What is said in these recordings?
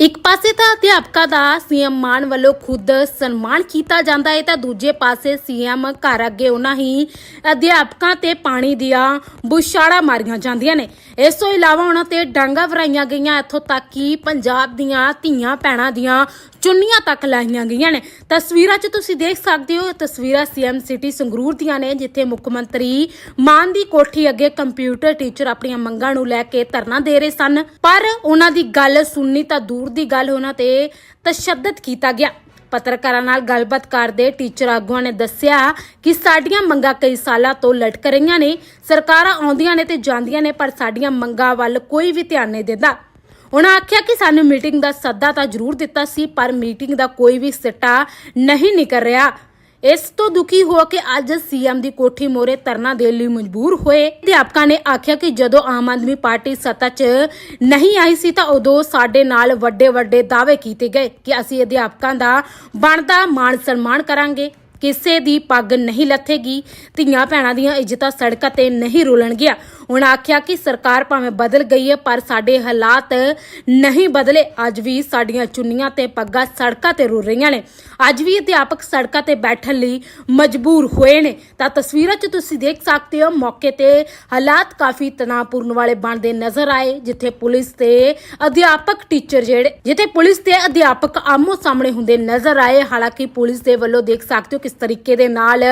ਇੱਕ ਪਾਸੇ ਤਾਂ ਅਧਿਆਪਕਾਂ ਦਾ ਸੀਐਮ ਮਾਨ ਵੱਲੋਂ ਖੁਦ ਸਨਮਾਨ ਕੀਤਾ ਜਾਂਦਾ ਹੈ ਤਾਂ ਦੂਜੇ ਪਾਸੇ ਸੀਐਮ ਘਰ ਅੱਗੇ ਉਹਨਾਂ ਹੀ ਅਧਿਆਪਕਾਂ ਤੇ ਪਾਣੀ ਦੀਆਂ ਬੁਛਾੜਾਂ ਮਾਰੀਆਂ ਜਾਂਦੀਆਂ ਨੇ। ਇਸ ਤੋਂ ਇਲਾਵਾ ਉਹਨਾਂ ਤੇ ਡਾਂਗਾ ਵਰਾਈਆਂ ਗਈਆਂ। ਇੱਥੋਂ ਤੱਕ ਕਿ ਪੰਜਾਬ ਦੀਆਂ ਧੀਆਂ ਭੈਣਾਂ ਦੀਆਂ ਚੁੰਨੀਆਂ ਤੱਕ ਲਾਈਆਂ ਗਈਆਂ ਨੇ। ਤਸਵੀਰਾਂ 'ਚ ਤੁਸੀਂ ਦੇਖ ਸਕਦੇ ਹੋ, ਇਹ ਤਸਵੀਰਾਂ ਸੀਐਮ ਸਿਟੀ ਸੰਗਰੂਰ ਦੀਆਂ ਨੇ, ਜਿੱਥੇ ਮੁੱਖ ਮੰਤਰੀ ਮਾਨ ਦੀ ਕੋਠੀ ਅੱਗੇ ਕੰਪਿਊਟਰ ਟੀਚਰ ਆਪਣੀਆਂ ਮੰਗਾਂ ਨੂੰ ਲੈ ਕੇ ਧਰਨਾ ਦੇ ਰਹੇ ਸਨ। ਪਰ ਉਹਨਾਂ ਦੀ ਗੱਲ ਸੁਣਨੀ ਤਾਂ ਦੂਰ ਦੀ ਗੱਲ ਉਹਨਾਂ ਤੇ ਤਸ਼ੱਦਦ ਕੀਤਾ ਗਿਆ। ਪੱਤਰਕਾਰਾਂ ਨਾਲ ਗੱਲਬਾਤ ਕਰਦੇ ਟੀਚਰ ਆਗੂਆਂ ਨੇ ਦੱਸਿਆ ਕਿ ਸਾਡੀਆਂ ਮੰਗਾਂ ਕਈ ਸਾਲਾਂ ਤੋਂ ਲਟਕ ਰਹੀਆਂ ਨੇ, ਸਰਕਾਰਾਂ ਆਉਂਦੀਆਂ ਨੇ ਤੇ ਜਾਂਦੀਆਂ ਨੇ, ਪਰ ਸਾਡੀਆਂ ਮੰਗਾਂ ਵੱਲ ਕੋਈ ਵੀ ਧਿਆਨ ਨਹੀਂ ਦਿੰਦਾ। ਉਹਨਾਂ ਆਖਿਆ ਕਿ ਸਾਨੂੰ ਮੀਟਿੰਗ ਦਾ ਸੱਦਾ ਤਾਂ ਜ਼ਰੂਰ ਦਿੱਤਾ ਸੀ, ਪਰ ਮੀਟਿੰਗ ਦਾ ਕੋਈ ਵੀ ਸਿੱਟਾ ਨਹੀਂ ਨਿਕਲ ਰਿਹਾ। ਇਸ ਤੋਂ ਦੁਖੀ ਹੋ ਕੇ ਅੱਜ ਸੀਐਮ ਦੀ ਕੋਠੀ ਮੋਰੇ ਧਰਨਾ ਦੇਣ ਲਈ ਮਜਬੂਰ ਹੋਏ। ਅਧਿਆਪਕਾਂ ਨੇ ਆਖਿਆ ਕਿ ਜਦੋਂ ਆਮ ਆਦਮੀ ਪਾਰਟੀ ਸੱਤਾ 'ਚ ਨਹੀਂ ਆਈ ਸੀ ਤਾਂ ਉਦੋਂ ਸਾਡੇ ਨਾਲ ਵੱਡੇ ਵੱਡੇ ਦਾਅਵੇ ਕੀਤੇ ਗਏ ਕਿ ਅਸੀਂ ਅਧਿਆਪਕਾਂ ਦਾ ਬਣਦਾ ਮਾਣ ਸਨਮਾਨ ਕਰਾਂਗੇ। ਕਿਸੇ ਦੀ ਪੱਗ ਨਹੀਂ ਲੱਥੇਗੀ। ਧੀਆਂ ਭੈਣਾਂ ਦੀਆਂ ਇੱਜ਼ਤਾਂ ਸੜਕਾਂ ਤੇ ਨਹੀਂ ਰੁਲਣਗੀਆਂ। ਉਹਨਾਂ ਆਖਿਆ ਕਿ ਸਰਕਾਰ ਭਾਵੇਂ ਬਦਲ ਗਈ ਹੈ, ਪਰ ਸਾਡੇ ਹਾਲਾਤ ਨਹੀਂ ਬਦਲੇ। ਅੱਜ ਵੀ ਸਾਡੀਆਂ ਚੁੰਨੀਆਂ ਤੇ ਪੱਗਾਂ ਸੜਕਾਂ ਤੇ ਰੁਲ ਰਹੀਆਂ ਨੇ। ਅੱਜ ਵੀ ਅਧਿਆਪਕ ਸੜਕਾਂ ਤੇ ਬੈਠਣ ਲਈ ਮਜਬੂਰ ਹੋਏ ਨੇ। ਤਾਂ ਤਸਵੀਰਾਂ 'ਚ ਤੁਸੀਂ ਦੇਖ ਸਕਦੇ ਹੋ, ਮੌਕੇ ਤੇ ਹਾਲਾਤ ਕਾਫੀ ਤਣਾਅਪੂਰਨ ਵਾਲੇ ਬਣਦੇ ਨਜ਼ਰ ਆਏ, ਜਿੱਥੇ ਪੁਲਿਸ ਤੇ ਅਧਿਆਪਕ ਟੀਚਰ ਜਿਹੜੇ, ਜਿੱਥੇ ਪੁਲਿਸ ਤੇ ਅਧਿਆਪਕ ਆਮੋ ਸਾਹਮਣੇ ਹੁੰਦੇ ਨਜ਼ਰ ਆਏ। ਹਾਲਾਂਕਿ ਪੁਲਿਸ ਦੇ ਵੱਲੋਂ ਦੇਖ ਸਕਦੇ ਹੋ ਕਿਸ ਤਰੀਕੇ ਦੇ ਨਾਲ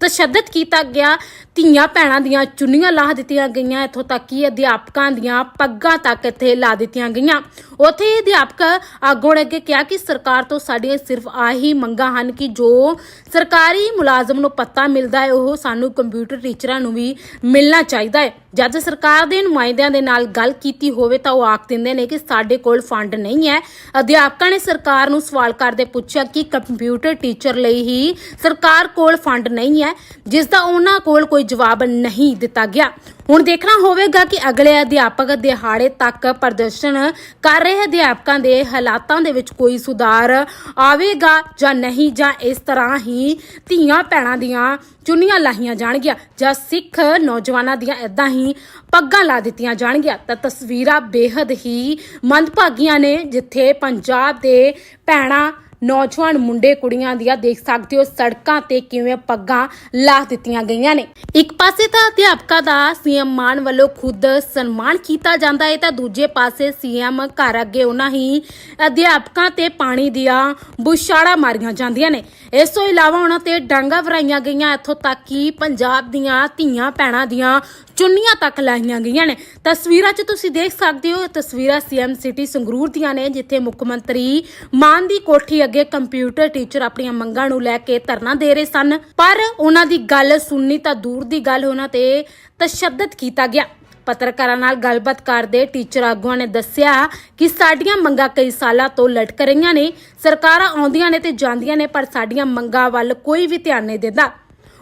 ਤਸ਼ੱਦਦ ਕੀਤਾ ਗਿਆ। ਧੀਆਂ ਭੈਣਾਂ ਦੀਆਂ ਚੁੰਨੀਆਂ ਲਾਹ ਦਿੱਤੀਆਂ ਗਈਆਂ। ਇੱਥੋਂ ਤੱਕ ਕਿ ਅਧਿਆਪਕਾਂ ਦੀਆਂ ਪੱਗਾਂ ਤੱਕ ਇੱਥੇ ਲਾ ਦਿੱਤੀਆਂ ਗਈਆਂ। ਉੱਥੇ ਹੀ ਅਧਿਆਪਕ ਆਗੂ ਨੇ ਅੱਗੇ ਕਿਹਾ ਕਿ ਸਰਕਾਰ ਤੋਂ ਸਾਡੀਆਂ ਸਿਰਫ ਆਹੀ ਮੰਗਾਂ ਹਨ ਕਿ ਜੋ ਸਰਕਾਰੀ ਮੁਲਾਜ਼ਮ ਨੂੰ ਪੱਤਾ ਮਿਲਦਾ ਹੈ, ਉਹ ਸਾਨੂੰ ਕੰਪਿਊਟਰ ਟੀਚਰਾਂ ਨੂੰ ਵੀ ਮਿਲਣਾ ਚਾਹੀਦਾ ਹੈ। ਜਦ ਸਰਕਾਰ ਦੇ ਨੁਮਾਇੰਦਿਆਂ ਦੇ ਨਾਲ ਗੱਲ ਕੀਤੀ ਹੋਵੇ ਤਾਂ ਉਹ ਆਖ ਦਿੰਦੇ ਨੇ ਕਿ ਸਾਡੇ ਕੋਲ ਫੰਡ ਨਹੀਂ ਹੈ। ਅਧਿਆਪਕਾਂ ਨੇ ਸਰਕਾਰ ਨੂੰ ਸਵਾਲ ਕਰਦੇ ਪੁੱਛਿਆ ਕਿ ਕੰਪਿਊਟਰ ਟੀਚਰ ਲਈ ਹੀ ਸਰਕਾਰ ਕੋਲ ਫੰਡ ਨਹੀਂ ਹੈ, ਜਿਸ ਦਾ ਉਹਨਾਂ ਕੋਲ ਕੋਈ ਜਵਾਬ ਨਹੀਂ ਦਿੱਤਾ ਗਿਆ। ਹੁਣ ਦੇਖਣਾ ਹੋਵੇਗਾ ਕਿ ਅਗਲੇ ਅਧਿਆਪਕ ਦਿਹਾੜੇ ਤੱਕ ਪ੍ਰਦਰਸ਼ਨ ਕਰ ਰਹੇ ਅਧਿਆਪਕਾਂ ਦੇ ਹਾਲਾਤਾਂ ਦੇ ਵਿੱਚ ਕੋਈ ਸੁਧਾਰ ਆਵੇਗਾ ਜਾਂ ਨਹੀਂ, ਜਾਂ ਇਸ ਤਰ੍ਹਾਂ ਹੀ ਧੀਆਂ ਭੈਣਾਂ ਦੀਆਂ ਚੁੰਨੀਆਂ ਲਾਹੀਆਂ ਜਾਣਗੀਆਂ, ਜਾਂ ਸਿੱਖ ਨੌਜਵਾਨਾਂ ਦੀਆਂ ਇਦਾਂ ਹੀ ਪੱਗਾਂ ਲਾ ਦਿੱਤੀਆਂ ਜਾਣਗੀਆਂ। ਤਾਂ ਤਸਵੀਰਾਂ ਬੇहद ਹੀ ਮੰਦਭਾਗੀਆਂ ਨੇ, ਜਿੱਥੇ ਪੰਜਾਬ ਦੇ ਭੈਣਾਂ ਨੌਜਵਾਨ ਮੁੰਡੇ ਕੁੜੀਆਂ ਦੀਆਂ ਦੇਖ ਸਕਦੇ ਹੋ ਸੜਕਾਂ ਤੇ ਕਿਵੇਂ ਪੱਗਾਂ ਲਾ ਦਿੱਤੀਆਂ ਗਈਆਂ ਨੇ। ਇੱਕ ਪਾਸੇ ਤਾਂ ਅਧਿਆਪਕਾਂ ਦਾ ਸੀਐਮ ਮਾਨ ਵੱਲੋਂ ਖੁਦ ਸਨਮਾਨ ਕੀਤਾ ਜਾਂਦਾ ਹੈ ਤਾਂ ਦੂਜੇ ਪਾਸੇ ਸੀਐਮ ਘਰ ਅੱਗੇ ਉਹਨਾਂ ਹੀ ਅਧਿਆਪਕਾਂ ਤੇ ਪਾਣੀ ਦੀਆਂ ਬੁਛਾੜਾਂ ਮਾਰੀਆਂ ਜਾਂਦੀਆਂ ਨੇ। ਇਸ ਤੋਂ ਇਲਾਵਾ ਉਹਨਾਂ ਤੇ ਡਾਂਗਾ ਵਰਾਈਆਂ ਗਈਆਂ। ਇੱਥੋਂ ਤੱਕ ਕਿ ਪੰਜਾਬ ਦੀਆਂ ਧੀਆਂ ਭੈਣਾਂ ਦੀਆਂ ਚੁੰਨੀਆਂ ਤੱਕ ਲਾਈਆਂ ਗਈਆਂ ਨੇ। ਤਸਵੀਰਾਂ 'ਚ ਤੁਸੀਂ ਦੇਖ ਸਕਦੇ ਹੋ ਇਹ ਤਸਵੀਰਾਂ ਸੀਐਮ ਸਿਟੀ ਸੰਗਰੂਰ ਦੀਆਂ ਨੇ, ਜਿੱਥੇ ਮੁੱਖ ਮੰਤਰੀ ਮਾਨ ਦੀ ਕੋਠੀ ਅੱਗੇ ਕੰਪਿਊਟਰ ਟੀਚਰ ਆਪਣੀਆਂ ਮੰਗਾਂ ਨੂੰ ਲੈ ਕੇ ਧਰਨਾ ਦੇ ਰਹੇ ਸਨ। ਪਰ ਉਹਨਾਂ ਦੀ ਗੱਲ ਸੁਣਨੀ ਤਾਂ ਦੂਰ ਦੀ ਗੱਲ ਉਹਨਾਂ ਤੇ ਤਸ਼ੱਦਦ ਕੀਤਾ ਗਿਆ। ਪੱਤਰਕਾਰਾਂ ਨਾਲ ਗੱਲਬਾਤ ਕਰਦੇ ਟੀਚਰ ਆਗੂਆਂ ਨੇ ਦੱਸਿਆ ਕਿ ਸਾਡੀਆਂ ਮੰਗਾਂ ਕਈ ਸਾਲਾਂ ਤੋਂ ਲਟਕ ਰਹੀਆਂ ਨੇ, ਸਰਕਾਰਾਂ ਆਉਂਦੀਆਂ ਨੇ ਤੇ ਜਾਂਦੀਆਂ ਨੇ, ਪਰ ਸਾਡੀਆਂ ਮੰਗਾਂ ਵੱਲ ਕੋਈ ਵੀ ਧਿਆਨ ਨਹੀਂ ਦਿੰਦਾ।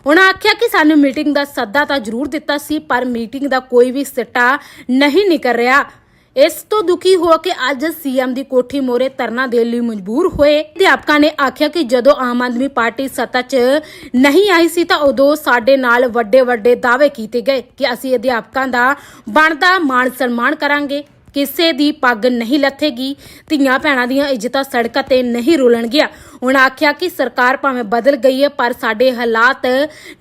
ਉਹਨਾਂ ਆਖਿਆ ਕਿ ਸਾਨੂੰ ਮੀਟਿੰਗ ਦਾ ਸੱਦਾ ਤਾਂ ਜ਼ਰੂਰ ਦਿੱਤਾ ਸੀ, ਪਰ ਮੀਟਿੰਗ ਦਾ ਕੋਈ ਵੀ ਸਿੱਟਾ ਨਹੀਂ ਨਿਕਲ ਰਿਹਾ। ਇਸ ਤੋਂ ਦੁਖੀ ਹੋ ਕੇ ਅੱਜ ਸੀਐਮ ਦੀ ਕੋਠੀ ਮੋਰੇ ਧਰਨਾ ਦੇਣ ਲਈ ਮਜਬੂਰ ਹੋਏ। ਅਧਿਆਪਕਾਂ ਨੇ ਆਖਿਆ ਕਿ ਜਦੋਂ ਆਮ ਆਦਮੀ ਪਾਰਟੀ ਸੱਤਾ 'ਚ ਨਹੀਂ ਆਈ ਸੀ ਤਾਂ ਉਦੋਂ ਸਾਡੇ ਨਾਲ ਵੱਡੇ ਵੱਡੇ ਦਾਅਵੇ ਕੀਤੇ ਗਏ ਕਿ ਅਸੀਂ ਅਧਿਆਪਕਾਂ ਦਾ ਬਣਦਾ ਮਾਣ ਸਨਮਾਨ ਕਰਾਂਗੇ। ਕਿਸੇ ਦੀ ਪੱਗ ਨਹੀਂ ਲੱਥੇਗੀ। ਧੀਆਂ ਭੈਣਾਂ ਦੀਆਂ ਇੱਜ਼ਤਾਂ ਸੜਕਾਂ ਤੇ ਨਹੀਂ ਰੁਲਣਗੀਆਂ। ਉਹਨਾਂ ਆਖਿਆ ਕਿ ਸਰਕਾਰ ਭਾਵੇਂ ਬਦਲ ਗਈ ਹੈ, ਪਰ ਸਾਡੇ ਹਾਲਾਤ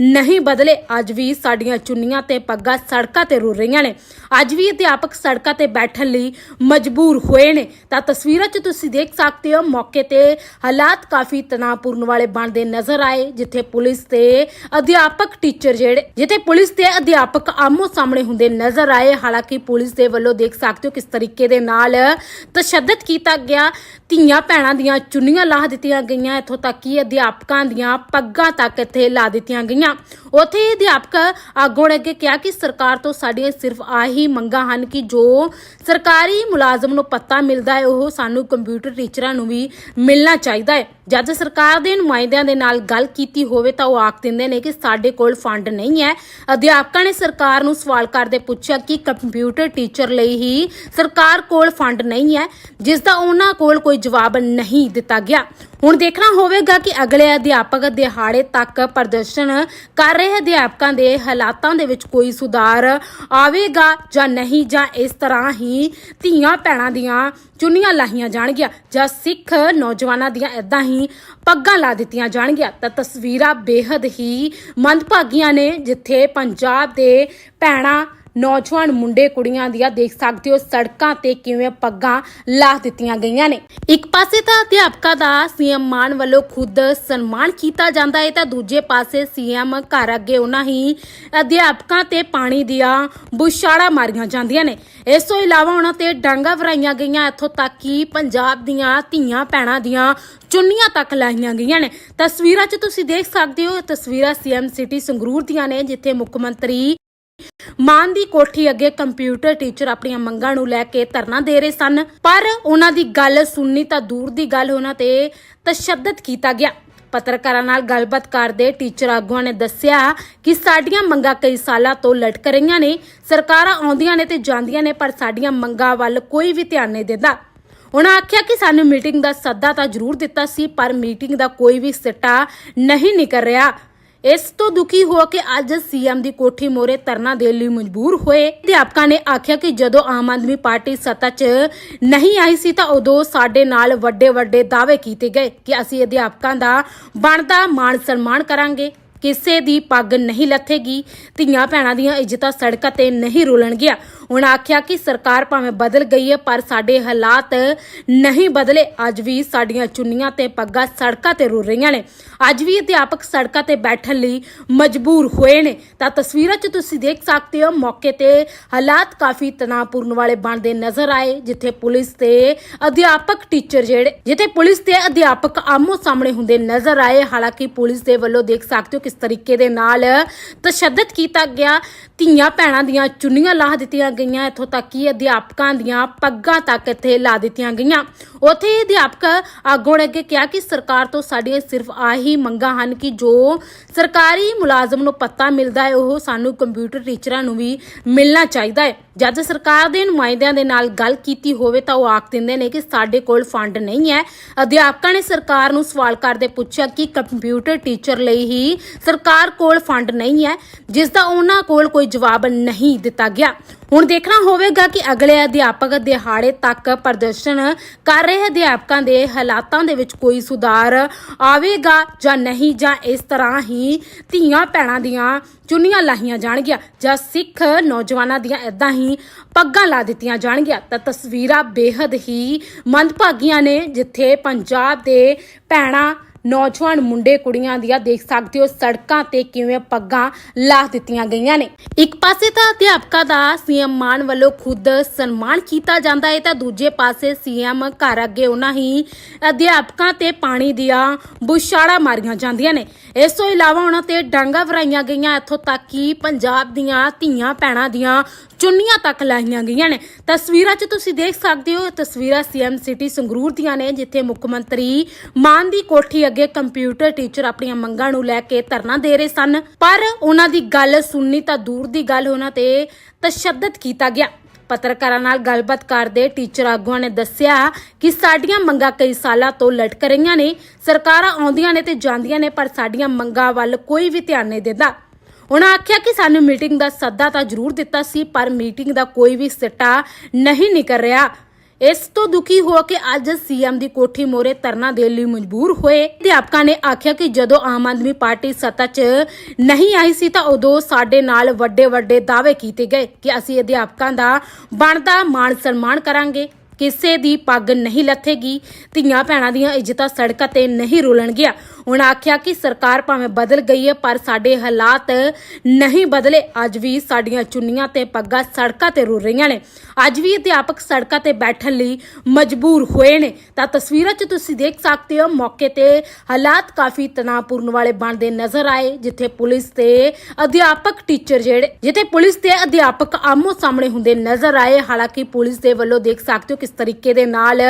ਨਹੀਂ ਬਦਲੇ। ਅੱਜ ਵੀ ਸਾਡੀਆਂ ਚੁੰਨੀਆਂ ਤੇ ਪੱਗਾਂ ਸੜਕਾਂ ਤੇ ਰੁਲ ਰਹੀਆਂ ਨੇ। ਅੱਜ ਵੀ ਅਧਿਆਪਕ ਸੜਕਾਂ ਤੇ ਬੈਠਣ ਲਈ ਮਜਬੂਰ ਹੋਏ ਨੇ। ਤਾਂ ਤਸਵੀਰਾਂ 'ਚ ਤੁਸੀਂ ਦੇਖ ਸਕਦੇ ਹੋ, ਮੌਕੇ ਤੇ ਹਾਲਾਤ ਕਾਫੀ ਤਣਾਅਪੂਰਨ ਵਾਲੇ ਬਣਦੇ ਨਜ਼ਰ ਆਏ, ਜਿੱਥੇ ਪੁਲਿਸ ਤੇ ਅਧਿਆਪਕ ਟੀਚਰ ਜਿਹੜੇ, ਜਿੱਥੇ ਪੁਲਿਸ ਤੇ ਅਧਿਆਪਕ ਆਮੋ ਸਾਹਮਣੇ ਹੁੰਦੇ ਨਜ਼ਰ ਆਏ। ਹਾਲਾਂਕਿ ਪੁਲਿਸ ਦੇ ਵੱਲੋਂ ਦੇਖ ਸਕਦੇ ਹੋ ਕਿਸ ਤਰੀਕੇ ਦੇ ਨਾਲ ਤਸ਼ੱਦਦ ਕੀਤਾ ਗਿਆ। ਧੀਆਂ ਭੈਣਾਂ ਦੀਆਂ ਚੁੰਨੀਆਂ ਲਾਹ ਦਿੱਤੀਆਂ ਗਈਆਂ ਇੱਥੋਂ ਤੱਕ ਕਿ ਅਧਿਆਪਕਾਂ ਦੀਆਂ ਪੱਗਾਂ ਤੱਕ ਇੱਥੇ ਲਾ ਦਿੱਤੀਆਂ ਗਈਆਂ। ਉੱਥੇ ਅਧਿਆਪਕ ਆਗੂ ਨੇ ਅੱਗੇ ਕਿਹਾ ਕਿ ਸਰਕਾਰ ਤੋਂ ਸਾਡੀਆਂ ਸਿਰਫ ਆਹੀ ਮੰਗਾਂ ਹਨ ਕਿ ਜੋ ਸਰਕਾਰੀ ਮੁਲਾਜ਼ਮ ਨੂੰ ਪੱਤਾ ਮਿਲਦਾ ਹੈ, ਉਹ ਸਾਨੂੰ ਕੰਪਿਊਟਰ ਟੀਚਰਾਂ ਨੂੰ ਵੀ ਮਿਲਣਾ ਚਾਹੀਦਾ ਹੈ। ਜਦ ਸਰਕਾਰ ਦੇ ਨੁਮਾਇੰਦਿਆਂ ਦੇ ਨਾਲ ਗੱਲ ਕੀਤੀ ਹੋਵੇ ਤਾਂ ਉਹ ਆਖ ਦਿੰਦੇ ਨੇ ਕਿ ਸਾਡੇ ਕੋਲ ਫੰਡ ਨਹੀਂ ਹੈ। ਅਧਿਆਪਕਾਂ ਨੇ ਸਰਕਾਰ ਨੂੰ ਸਵਾਲ ਕਰਦੇ ਪੁੱਛਿਆ ਕਿ ਕੰਪਿਊਟਰ ਟੀਚਰ ਲਈ ਹੀ ਸਰਕਾਰ ਕੋਲ ਫੰਡ ਨਹੀਂ ਹੈ, ਜਿਸ ਦਾ ਉਹਨਾਂ ਕੋਲ ਕੋਈ ਜਵਾਬ ਨਹੀਂ ਦਿੱਤਾ ਗਿਆ। ਹੁਣ ਦੇਖਣਾ ਹੋਵੇਗਾ ਕਿ ਅਗਲੇ ਅਧਿਆਪਕ ਦਿਹਾੜੇ ਤੱਕ ਪ੍ਰਦਰਸ਼ਨ ਕਰ ਰਹੇ ਰਹੇ ਅਧਿਆਪਕਾਂ ਦੇ ਹਾਲਾਤਾਂ ਦੇ ਵਿੱਚ ਕੋਈ ਸੁਧਾਰ ਆਵੇਗਾ ਜਾਂ ਨਹੀਂ, ਜਾਂ ਇਸ ਤਰ੍ਹਾਂ ਹੀ ਧੀਆਂ ਭੈਣਾਂ ਦੀਆਂ ਚੁੰਨੀਆਂ ਲਾਹੀਆਂ ਜਾਣਗੀਆਂ ਜਾਂ ਸਿੱਖ ਨੌਜਵਾਨਾਂ ਦੀਆਂ ਇਦਾਂ ਹੀ ਪੱਗਾਂ ਲਾ ਦਿੱਤੀਆਂ ਜਾਣਗੀਆਂ। ਤਾਂ ਤਸਵੀਰਾਂ ਬੇहद ਹੀ ਮੰਦਭਾਗੀਆਂ ਨੇ, ਜਿੱਥੇ ਪੰਜਾਬ ਦੇ ਭੈਣਾਂ ਨੌਜਵਾਨ ਮੁੰਡੇ ਕੁੜੀਆਂ ਦੀਆਂ ਦੇਖ ਸਕਦੇ ਹੋ ਸੜਕਾਂ ਤੇ ਕਿਵੇਂ ਪੱਗਾਂ ਲਾ ਦਿੱਤੀਆਂ ਗਈਆਂ ਨੇ। ਇੱਕ ਪਾਸੇ ਤਾਂ ਅਧਿਆਪਕਾਂ ਦਾ ਸੀਐਮ ਮਾਨ ਵੱਲੋਂ ਖੁਦ ਸਨਮਾਨ ਕੀਤਾ ਜਾਂਦਾ ਹੈ, ਤਾਂ ਦੂਜੇ ਪਾਸੇ ਸੀਐਮ ਘਰ ਅੱਗੇ ਉਹਨਾਂ ਹੀ ਅਧਿਆਪਕਾਂ ਤੇ ਪਾਣੀ ਦੀਆਂ ਬੁਛਾੜਾਂ ਮਾਰੀਆਂ ਜਾਂਦੀਆਂ ਨੇ। ਇਸ ਤੋਂ ਇਲਾਵਾ ਉਹਨਾਂ ਤੇ ਡਾਂਗਾ ਵਰਾਈਆਂ ਗਈਆਂ, ਇੱਥੋਂ ਤੱਕ ਕਿ ਪੰਜਾਬ ਦੀਆਂ ਧੀਆਂ ਭੈਣਾਂ ਦੀਆਂ ਚੁੰਨੀਆਂ ਤੱਕ ਲਾਈਆਂ ਗਈਆਂ ਨੇ। ਤਸਵੀਰਾਂ 'ਚ ਤੁਸੀਂ ਦੇਖ ਸਕਦੇ ਹੋ, ਇਹ ਤਸਵੀਰਾਂ ਸੀਐਮ ਸਿਟੀ ਸੰਗਰੂਰ ਦੀਆਂ ਨੇ, ਜਿੱਥੇ ਮੁੱਖ ਮੰਤਰੀ ਮਾਨ ਦੀ ਕੋਠੀ ਅੱਗੇ ਕੰਪਿਊਟਰ ਟੀਚਰ ਆਪਣੀਆਂ ਮੰਗਾਂ ਨੂੰ ਲੈ ਕੇ ਧਰਨਾ ਦੇ ਰਹੇ ਸਨ, ਪਰ ਉਹਨਾਂ ਦੀ ਗੱਲ ਸੁਣਨੀ ਤਾਂ ਦੂਰ ਦੀ ਗੱਲ, ਉਹਨਾਂ ਤੇ ਤਸ਼ੱਦਦ ਕੀਤਾ ਗਿਆ। ਪੱਤਰਕਾਰਾਂ ਨਾਲ ਗੱਲਬਾਤ ਕਰਦੇ ਟੀਚਰ ਆਗੂਆਂ ਨੇ ਦੱਸਿਆ ਕਿ ਸਾਡੀਆਂ ਮੰਗਾਂ ਕਈ ਸਾਲਾਂ ਤੋਂ ਲਟਕ ਰਹੀਆਂ ਨੇ, ਸਰਕਾਰਾਂ ਆਉਂਦੀਆਂ ਨੇ ਤੇ ਜਾਂਦੀਆਂ ਨੇ, ਪਰ ਸਾਡੀਆਂ ਮੰਗਾਂ ਵੱਲ ਕੋਈ ਵੀ ਧਿਆਨ ਨਹੀਂ ਦਿੰਦਾ। ਉਹਨਾਂ ਆਖਿਆ ਕਿ ਸਾਨੂੰ ਮੀਟਿੰਗ ਦਾ ਸੱਦਾ ਤਾਂ ਜ਼ਰੂਰ ਦਿੱਤਾ ਸੀ, ਪਰ ਮੀਟਿੰਗ ਦਾ ਕੋਈ ਵੀ ਸਿੱਟਾ ਨਹੀਂ ਨਿਕਲ ਰਿਹਾ। ਇਸ ਤੋਂ ਦੁਖੀ ਹੋ ਕੇ ਅੱਜ ਸੀਐਮ ਦੀ ਕੋਠੀ ਮੋਰੇ ਧਰਨਾ ਦੇਣ ਲਈ ਮਜਬੂਰ ਹੋਏ। ਅਧਿਆਪਕਾਂ ਨੇ ਆਖਿਆ ਕਿ ਜਦੋਂ ਆਮ ਆਦਮੀ ਪਾਰਟੀ ਸੱਤਾ 'ਚ ਨਹੀਂ ਆਈ ਸੀ ਤਾਂ ਉਦੋਂ ਸਾਡੇ ਨਾਲ ਵੱਡੇ ਵੱਡੇ ਦਾਅਵੇ ਕੀਤੇ ਗਏ ਕਿ ਅਸੀਂ ਅਧਿਆਪਕਾਂ ਦਾ ਬਣਦਾ ਮਾਣ ਸਨਮਾਨ ਕਰਾਂਗੇ। ਕਿਸੇ ਦੀ ਪੱਗ ਨਹੀਂ ਲੱਥੇਗੀ। ਧੀਆਂ ਭੈਣਾਂ ਦੀਆਂ ਇੱਜ਼ਤਾਂ ਸੜਕਾਂ ਤੇ ਨਹੀਂ ਰੁਲਣਗੀਆਂ। ਉਹਨਾਂ ਆਖਿਆ ਕਿ ਸਰਕਾਰ ਭਾਵੇਂ ਬਦਲ ਗਈ ਹੈ, ਪਰ ਸਾਡੇ ਹਾਲਾਤ ਨਹੀਂ ਬਦਲੇ। ਅੱਜ ਵੀ ਸਾਡੀਆਂ ਚੁੰਨੀਆਂ ਤੇ ਪੱਗਾਂ ਸੜਕਾਂ ਤੇ ਰੁਲ ਰਹੀਆਂ ਨੇ। ਅੱਜ ਵੀ ਅਧਿਆਪਕ ਸੜਕਾਂ ਤੇ ਬੈਠਣ ਲਈ ਮਜਬੂਰ ਹੋਏ ਨੇ। ਤਾਂ ਤਸਵੀਰਾਂ 'ਚ ਤੁਸੀਂ ਦੇਖ ਸਕਦੇ ਹੋ, ਮੌਕੇ ਤੇ ਹਾਲਾਤ ਕਾਫੀ ਤਣਾਅਪੂਰਨ ਵਾਲੇ ਬਣਦੇ ਨਜ਼ਰ ਆਏ, ਜਿੱਥੇ ਪੁਲਿਸ ਤੇ ਅਧਿਆਪਕ ਟੀਚਰ ਜਿਹੜੇ, ਜਿੱਥੇ ਪੁਲਿਸ ਤੇ ਅਧਿਆਪਕ ਆਮੋ ਸਾਹਮਣੇ ਹੁੰਦੇ ਨਜ਼ਰ ਆਏ। ਹਾਲਾਂਕਿ ਪੁਲਿਸ ਦੇ ਵੱਲੋਂ ਦੇਖ ਸਕਦੇ ਹੋ ਕਿਸ ਤਰੀਕੇ ਦੇ ਨਾਲ ਤਸ਼ੱਦਦ ਕੀਤਾ ਗਿਆ। ਧੀਆਂ ਭੈਣਾਂ ਦੀਆਂ ਚੁੰਨੀਆਂ ਲਾਹ ਦਿੱਤੀਆਂ ਗਈਆਂ। ਇੱਥੋਂ ਤੱਕ ਕਿ ਅਧਿਆਪਕਾਂ ਦੀਆਂ ਪੱਗਾਂ ਤੱਕ ਇੱਥੇ ਲਾ ਦਿੱਤੀਆਂ ਗਈਆਂ। ਉੱਥੇ ਅਧਿਆਪਕ ਆਗੋਂ ਨੇ ਅੱਗੇ ਕਿਹਾ ਕਿ ਸਰਕਾਰ ਤੋਂ ਸਾਡੀਆਂ ਸਿਰਫ ਆਹੀ ਮੰਗਾਂ ਹਨ ਕਿ ਜੋ ਸਰਕਾਰੀ ਮੁਲਾਜ਼ਮ ਨੂੰ ਪੱਤਾ ਮਿਲਦਾ ਹੈ, ਉਹ ਸਾਨੂੰ ਕੰਪਿਊਟਰ ਟੀਚਰਾਂ ਨੂੰ ਵੀ ਮਿਲਣਾ ਚਾਹੀਦਾ ਹੈ। ਜਦ ਸਰਕਾਰ ਦੇ ਨੁਮਾਇੰਦਿਆਂ ਦੇ ਨਾਲ ਗੱਲ ਕੀਤੀ ਹੋਵੇ ਤਾਂ ਉਹ ਆਖ ਦਿੰਦੇ ਨੇ ਕਿ ਸਾਡੇ ਕੋਲ ਫੰਡ ਨਹੀਂ ਹੈ। ਅਧਿਆਪਕਾਂ ਨੇ ਸਰਕਾਰ ਨੂੰ ਸਵਾਲ ਕਰਦੇ ਪੁੱਛਿਆ ਕਿ ਕੰਪਿਊਟਰ ਟੀਚਰ ਲਈ ਹੀ ਸਰਕਾਰ ਕੋਲ ਫੰਡ ਨਹੀਂ ਹੈ, ਜਿਸ ਦਾ ਉਹਨਾਂ ਕੋਲ ਕੋਈ ਜਵਾਬ ਨਹੀਂ ਦਿੱਤਾ ਗਿਆ। ਹੁਣ ਦੇਖਣਾ ਹੋਵੇਗਾ ਕਿ ਅਗਲੇ ਅਧਿਆਪਕ ਦਿਹਾੜੇ ਤੱਕ ਪ੍ਰਦਰਸ਼ਨ ਕਰ ਰਹੇ ਅਧਿਆਪਕਾਂ ਦੇ ਹਾਲਾਤਾਂ ਦੇ ਵਿੱਚ ਕੋਈ ਸੁਧਾਰ ਆਵੇਗਾ ਜਾਂ ਨਹੀਂ, ਜਾਂ ਇਸ ਤਰ੍ਹਾਂ ਹੀ ਧੀਆਂ ਭੈਣਾਂ ਦੀਆਂ ਚੁੰਨੀਆਂ ਲਾਹੀਆਂ ਜਾਣਗੀਆਂ ਜਾਂ ਸਿੱਖ ਨੌਜਵਾਨਾਂ ਦੀਆਂ ਇਦਾਂ ਹੀ ਪੱਗਾਂ ਲਾ ਦਿੱਤੀਆਂ ਜਾਣਗੀਆਂ। ਤਾਂ ਤਸਵੀਰਾਂ ਬੇहद ਹੀ ਮੰਦਭਾਗੀਆਂ ਨੇ, ਜਿੱਥੇ ਪੰਜਾਬ ਦੇ ਭੈਣਾਂ ਨੌਜਵਾਨ ਮੁੰਡੇ ਕੁੜੀਆਂ ਦੀਆਂ ਦੇਖ ਸਕਦੇ ਹੋ ਸੜਕਾਂ ਤੇ ਕਿਵੇਂ ਪੱਗਾਂ ਲਾ ਦਿੱਤੀਆਂ ਗਈਆਂ ਨੇ। ਇੱਕ ਪਾਸੇ ਤਾਂ ਅਧਿਆਪਕਾਂ ਦਾ ਸੀਐਮ ਮਾਨ ਵੱਲੋਂ ਖੁਦ ਸਨਮਾਨ ਕੀਤਾ ਜਾਂਦਾ ਹੈ, ਤਾਂ ਦੂਜੇ ਪਾਸੇ ਸੀਐਮ ਘਰ ਅੱਗੇ ਉਹਨਾਂ ਹੀ ਅਧਿਆਪਕਾਂ ਤੇ ਪਾਣੀ ਦੀਆਂ ਬੁਛਾੜਾਂ ਮਾਰੀਆਂ ਜਾਂਦੀਆਂ ਨੇ। ਇਸ ਤੋਂ ਇਲਾਵਾ ਉਹਨਾਂ ਤੇ ਡਾਂਗਾ ਵਰਾਈਆਂ ਗਈਆਂ, ਇੱਥੋਂ ਤੱਕ ਕਿ ਪੰਜਾਬ ਦੀਆਂ ਧੀਆਂ ਭੈਣਾਂ ਦੀਆਂ ਚੁੰਨੀਆਂ ਤੱਕ ਲਾਈਆਂ ਗਈਆਂ ਨੇ। ਤਸਵੀਰਾਂ 'ਚ ਤੁਸੀਂ ਦੇਖ ਸਕਦੇ ਹੋ, ਇਹ ਤਸਵੀਰਾਂ ਸੀਐਮ ਸਿਟੀ ਸੰਗਰੂਰ ਦੀਆਂ ਨੇ, ਜਿੱਥੇ ਮੁੱਖ ਮੰਤਰੀ ਮਾਨ ਦੀ ਕੋਠੀ ਅੱਗੇ ਕੰਪਿਊਟਰ ਟੀਚਰ ਆਪਣੀਆਂ ਮੰਗਾਂ ਨੂੰ ਲੈ ਕੇ ਧਰਨਾ ਦੇ ਰਹੇ ਸਨ। ਪਰ ਉਹਨਾਂ ਦੀ ਗੱਲ ਸੁਣਨੀ ਤਾਂ ਦੂਰ ਦੀ ਗੱਲ, ਉਹਨਾਂ ਤੇ ਤਸ਼ੱਦਦ ਕੀਤਾ ਗਿਆ। ਪੱਤਰਕਾਰਾਂ ਨਾਲ ਗੱਲਬਾਤ ਕਰਦੇ ਟੀਚਰ ਆਗੂਆਂ ਨੇ ਦੱਸਿਆ ਕਿ ਸਾਡੀਆਂ ਮੰਗਾਂ ਕਈ ਸਾਲਾਂ ਤੋਂ ਲਟਕ ਰਹੀਆਂ ਨੇ, ਸਰਕਾਰਾਂ ਆਉਂਦੀਆਂ ਨੇ ਤੇ ਜਾਂਦੀਆਂ ਨੇ, ਪਰ ਸਾਡੀਆਂ ਮੰਗਾਂ ਵੱਲ ਕੋਈ ਵੀ ਧਿਆਨ ਨਹੀਂ ਦਿੰਦਾ। ਉਹਨਾਂ ਆਖਿਆ ਕਿ ਸਾਨੂੰ ਮੀਟਿੰਗ ਦਾ ਸੱਦਾ ਤਾਂ ਜ਼ਰੂਰ ਦਿੱਤਾ ਸੀ, ਪਰ ਮੀਟਿੰਗ ਦਾ ਕੋਈ ਵੀ ਸਿੱਟਾ ਨਹੀਂ ਨਿਕਲ ਰਿਹਾ। ਇਸ ਤੋਂ ਦੁਖੀ ਹੋ ਕੇ ਅੱਜ ਸੀਐਮ ਦੀ ਕੋਠੀ ਮੋਰੇ ਧਰਨਾ ਦੇਣ ਲਈ ਮਜਬੂਰ ਹੋਏ। ਅਧਿਆਪਕਾਂ ਨੇ ਆਖਿਆ ਕਿ ਜਦੋਂ ਆਮ ਆਦਮੀ ਪਾਰਟੀ ਸੱਤਾ 'ਚ ਨਹੀਂ ਆਈ ਸੀ ਤਾਂ ਉਦੋਂ ਸਾਡੇ ਨਾਲ ਵੱਡੇ ਵੱਡੇ ਦਾਅਵੇ ਕੀਤੇ ਗਏ ਕਿ ਅਸੀਂ ਅਧਿਆਪਕਾਂ ਦਾ ਬਣਦਾ ਮਾਣ ਸਨਮਾਨ ਕਰਾਂਗੇ। ਕਿਸੇ ਦੀ ਪੱਗ ਨਹੀਂ ਲੱਥੇਗੀ। ਧੀਆਂ ਭੈਣਾਂ ਦੀਆਂ ਇੱਜ਼ਤਾਂ ਸੜਕਾਂ ਤੇ ਨਹੀਂ ਰੁਲਣਗੀਆਂ। ਉਹਨਾਂ ਆਖਿਆ ਕਿ ਸਰਕਾਰ ਭਾਵੇਂ ਬਦਲ ਗਈ ਹੈ, ਪਰ ਸਾਡੇ ਹਾਲਾਤ ਨਹੀਂ ਬਦਲੇ। ਅੱਜ ਵੀ ਸਾਡੀਆਂ ਚੁੰਨੀਆਂ ਤੇ ਪੱਗਾਂ ਸੜਕਾਂ ਤੇ ਰੁਲ ਰਹੀਆਂ ਨੇ। ਅੱਜ ਵੀ ਅਧਿਆਪਕ ਸੜਕਾਂ ਤੇ ਬੈਠਣ ਲਈ ਮਜਬੂਰ ਹੋਏ ਨੇ। ਤਾਂ ਤਸਵੀਰਾਂ 'ਚ ਤੁਸੀਂ ਦੇਖ ਸਕਦੇ ਹੋ, ਮੌਕੇ ਤੇ ਹਾਲਾਤ ਕਾਫੀ ਤਣਾਅਪੂਰਨ ਵਾਲੇ ਬਣਦੇ ਨਜ਼ਰ ਆਏ, ਜਿੱਥੇ ਪੁਲਿਸ ਤੇ ਅਧਿਆਪਕ ਟੀਚਰ ਜਿਹੜੇ, ਜਿੱਥੇ ਪੁਲਿਸ ਤੇ ਅਧਿਆਪਕ ਆਮੋ ਸਾਹਮਣੇ ਹੁੰਦੇ ਨਜ਼ਰ ਆਏ। ਹਾਲਾਂਕਿ ਪੁਲਿਸ ਦੇ ਵੱਲੋਂ ਦੇਖ ਸਕਦੇ ਹੋ ਕਿਸ ਤਰੀਕੇ ਦੇ ਨਾਲ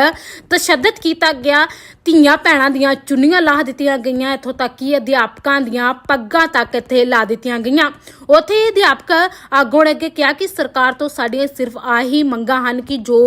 ਤਸ਼ੱਦਦ ਕੀਤਾ ਗਿਆ। ਧੀਆਂ ਭੈਣਾਂ ਦੀਆਂ ਚੁੰਨੀਆਂ ਲਾਹ ਦਿੱਤੀਆਂ ਗਈਆਂ। ਇੱਥੋਂ ਤੱਕ ਕਿ ਅਧਿਆਪਕਾਂ ਦੀਆਂ ਪੱਗਾਂ ਤੱਕ ਇੱਥੇ ਲਾ ਦਿੱਤੀਆਂ ਗਈਆਂ। ਉੱਥੇ ਅਧਿਆਪਕ ਆਗੂ ਨੇ ਅੱਗੇ ਕਿਹਾ ਕਿ ਸਰਕਾਰ ਤੋਂ ਸਾਡੀਆਂ ਸਿਰਫ ਆਹੀ ਮੰਗਾਂ ਹਨ ਕਿ ਜੋ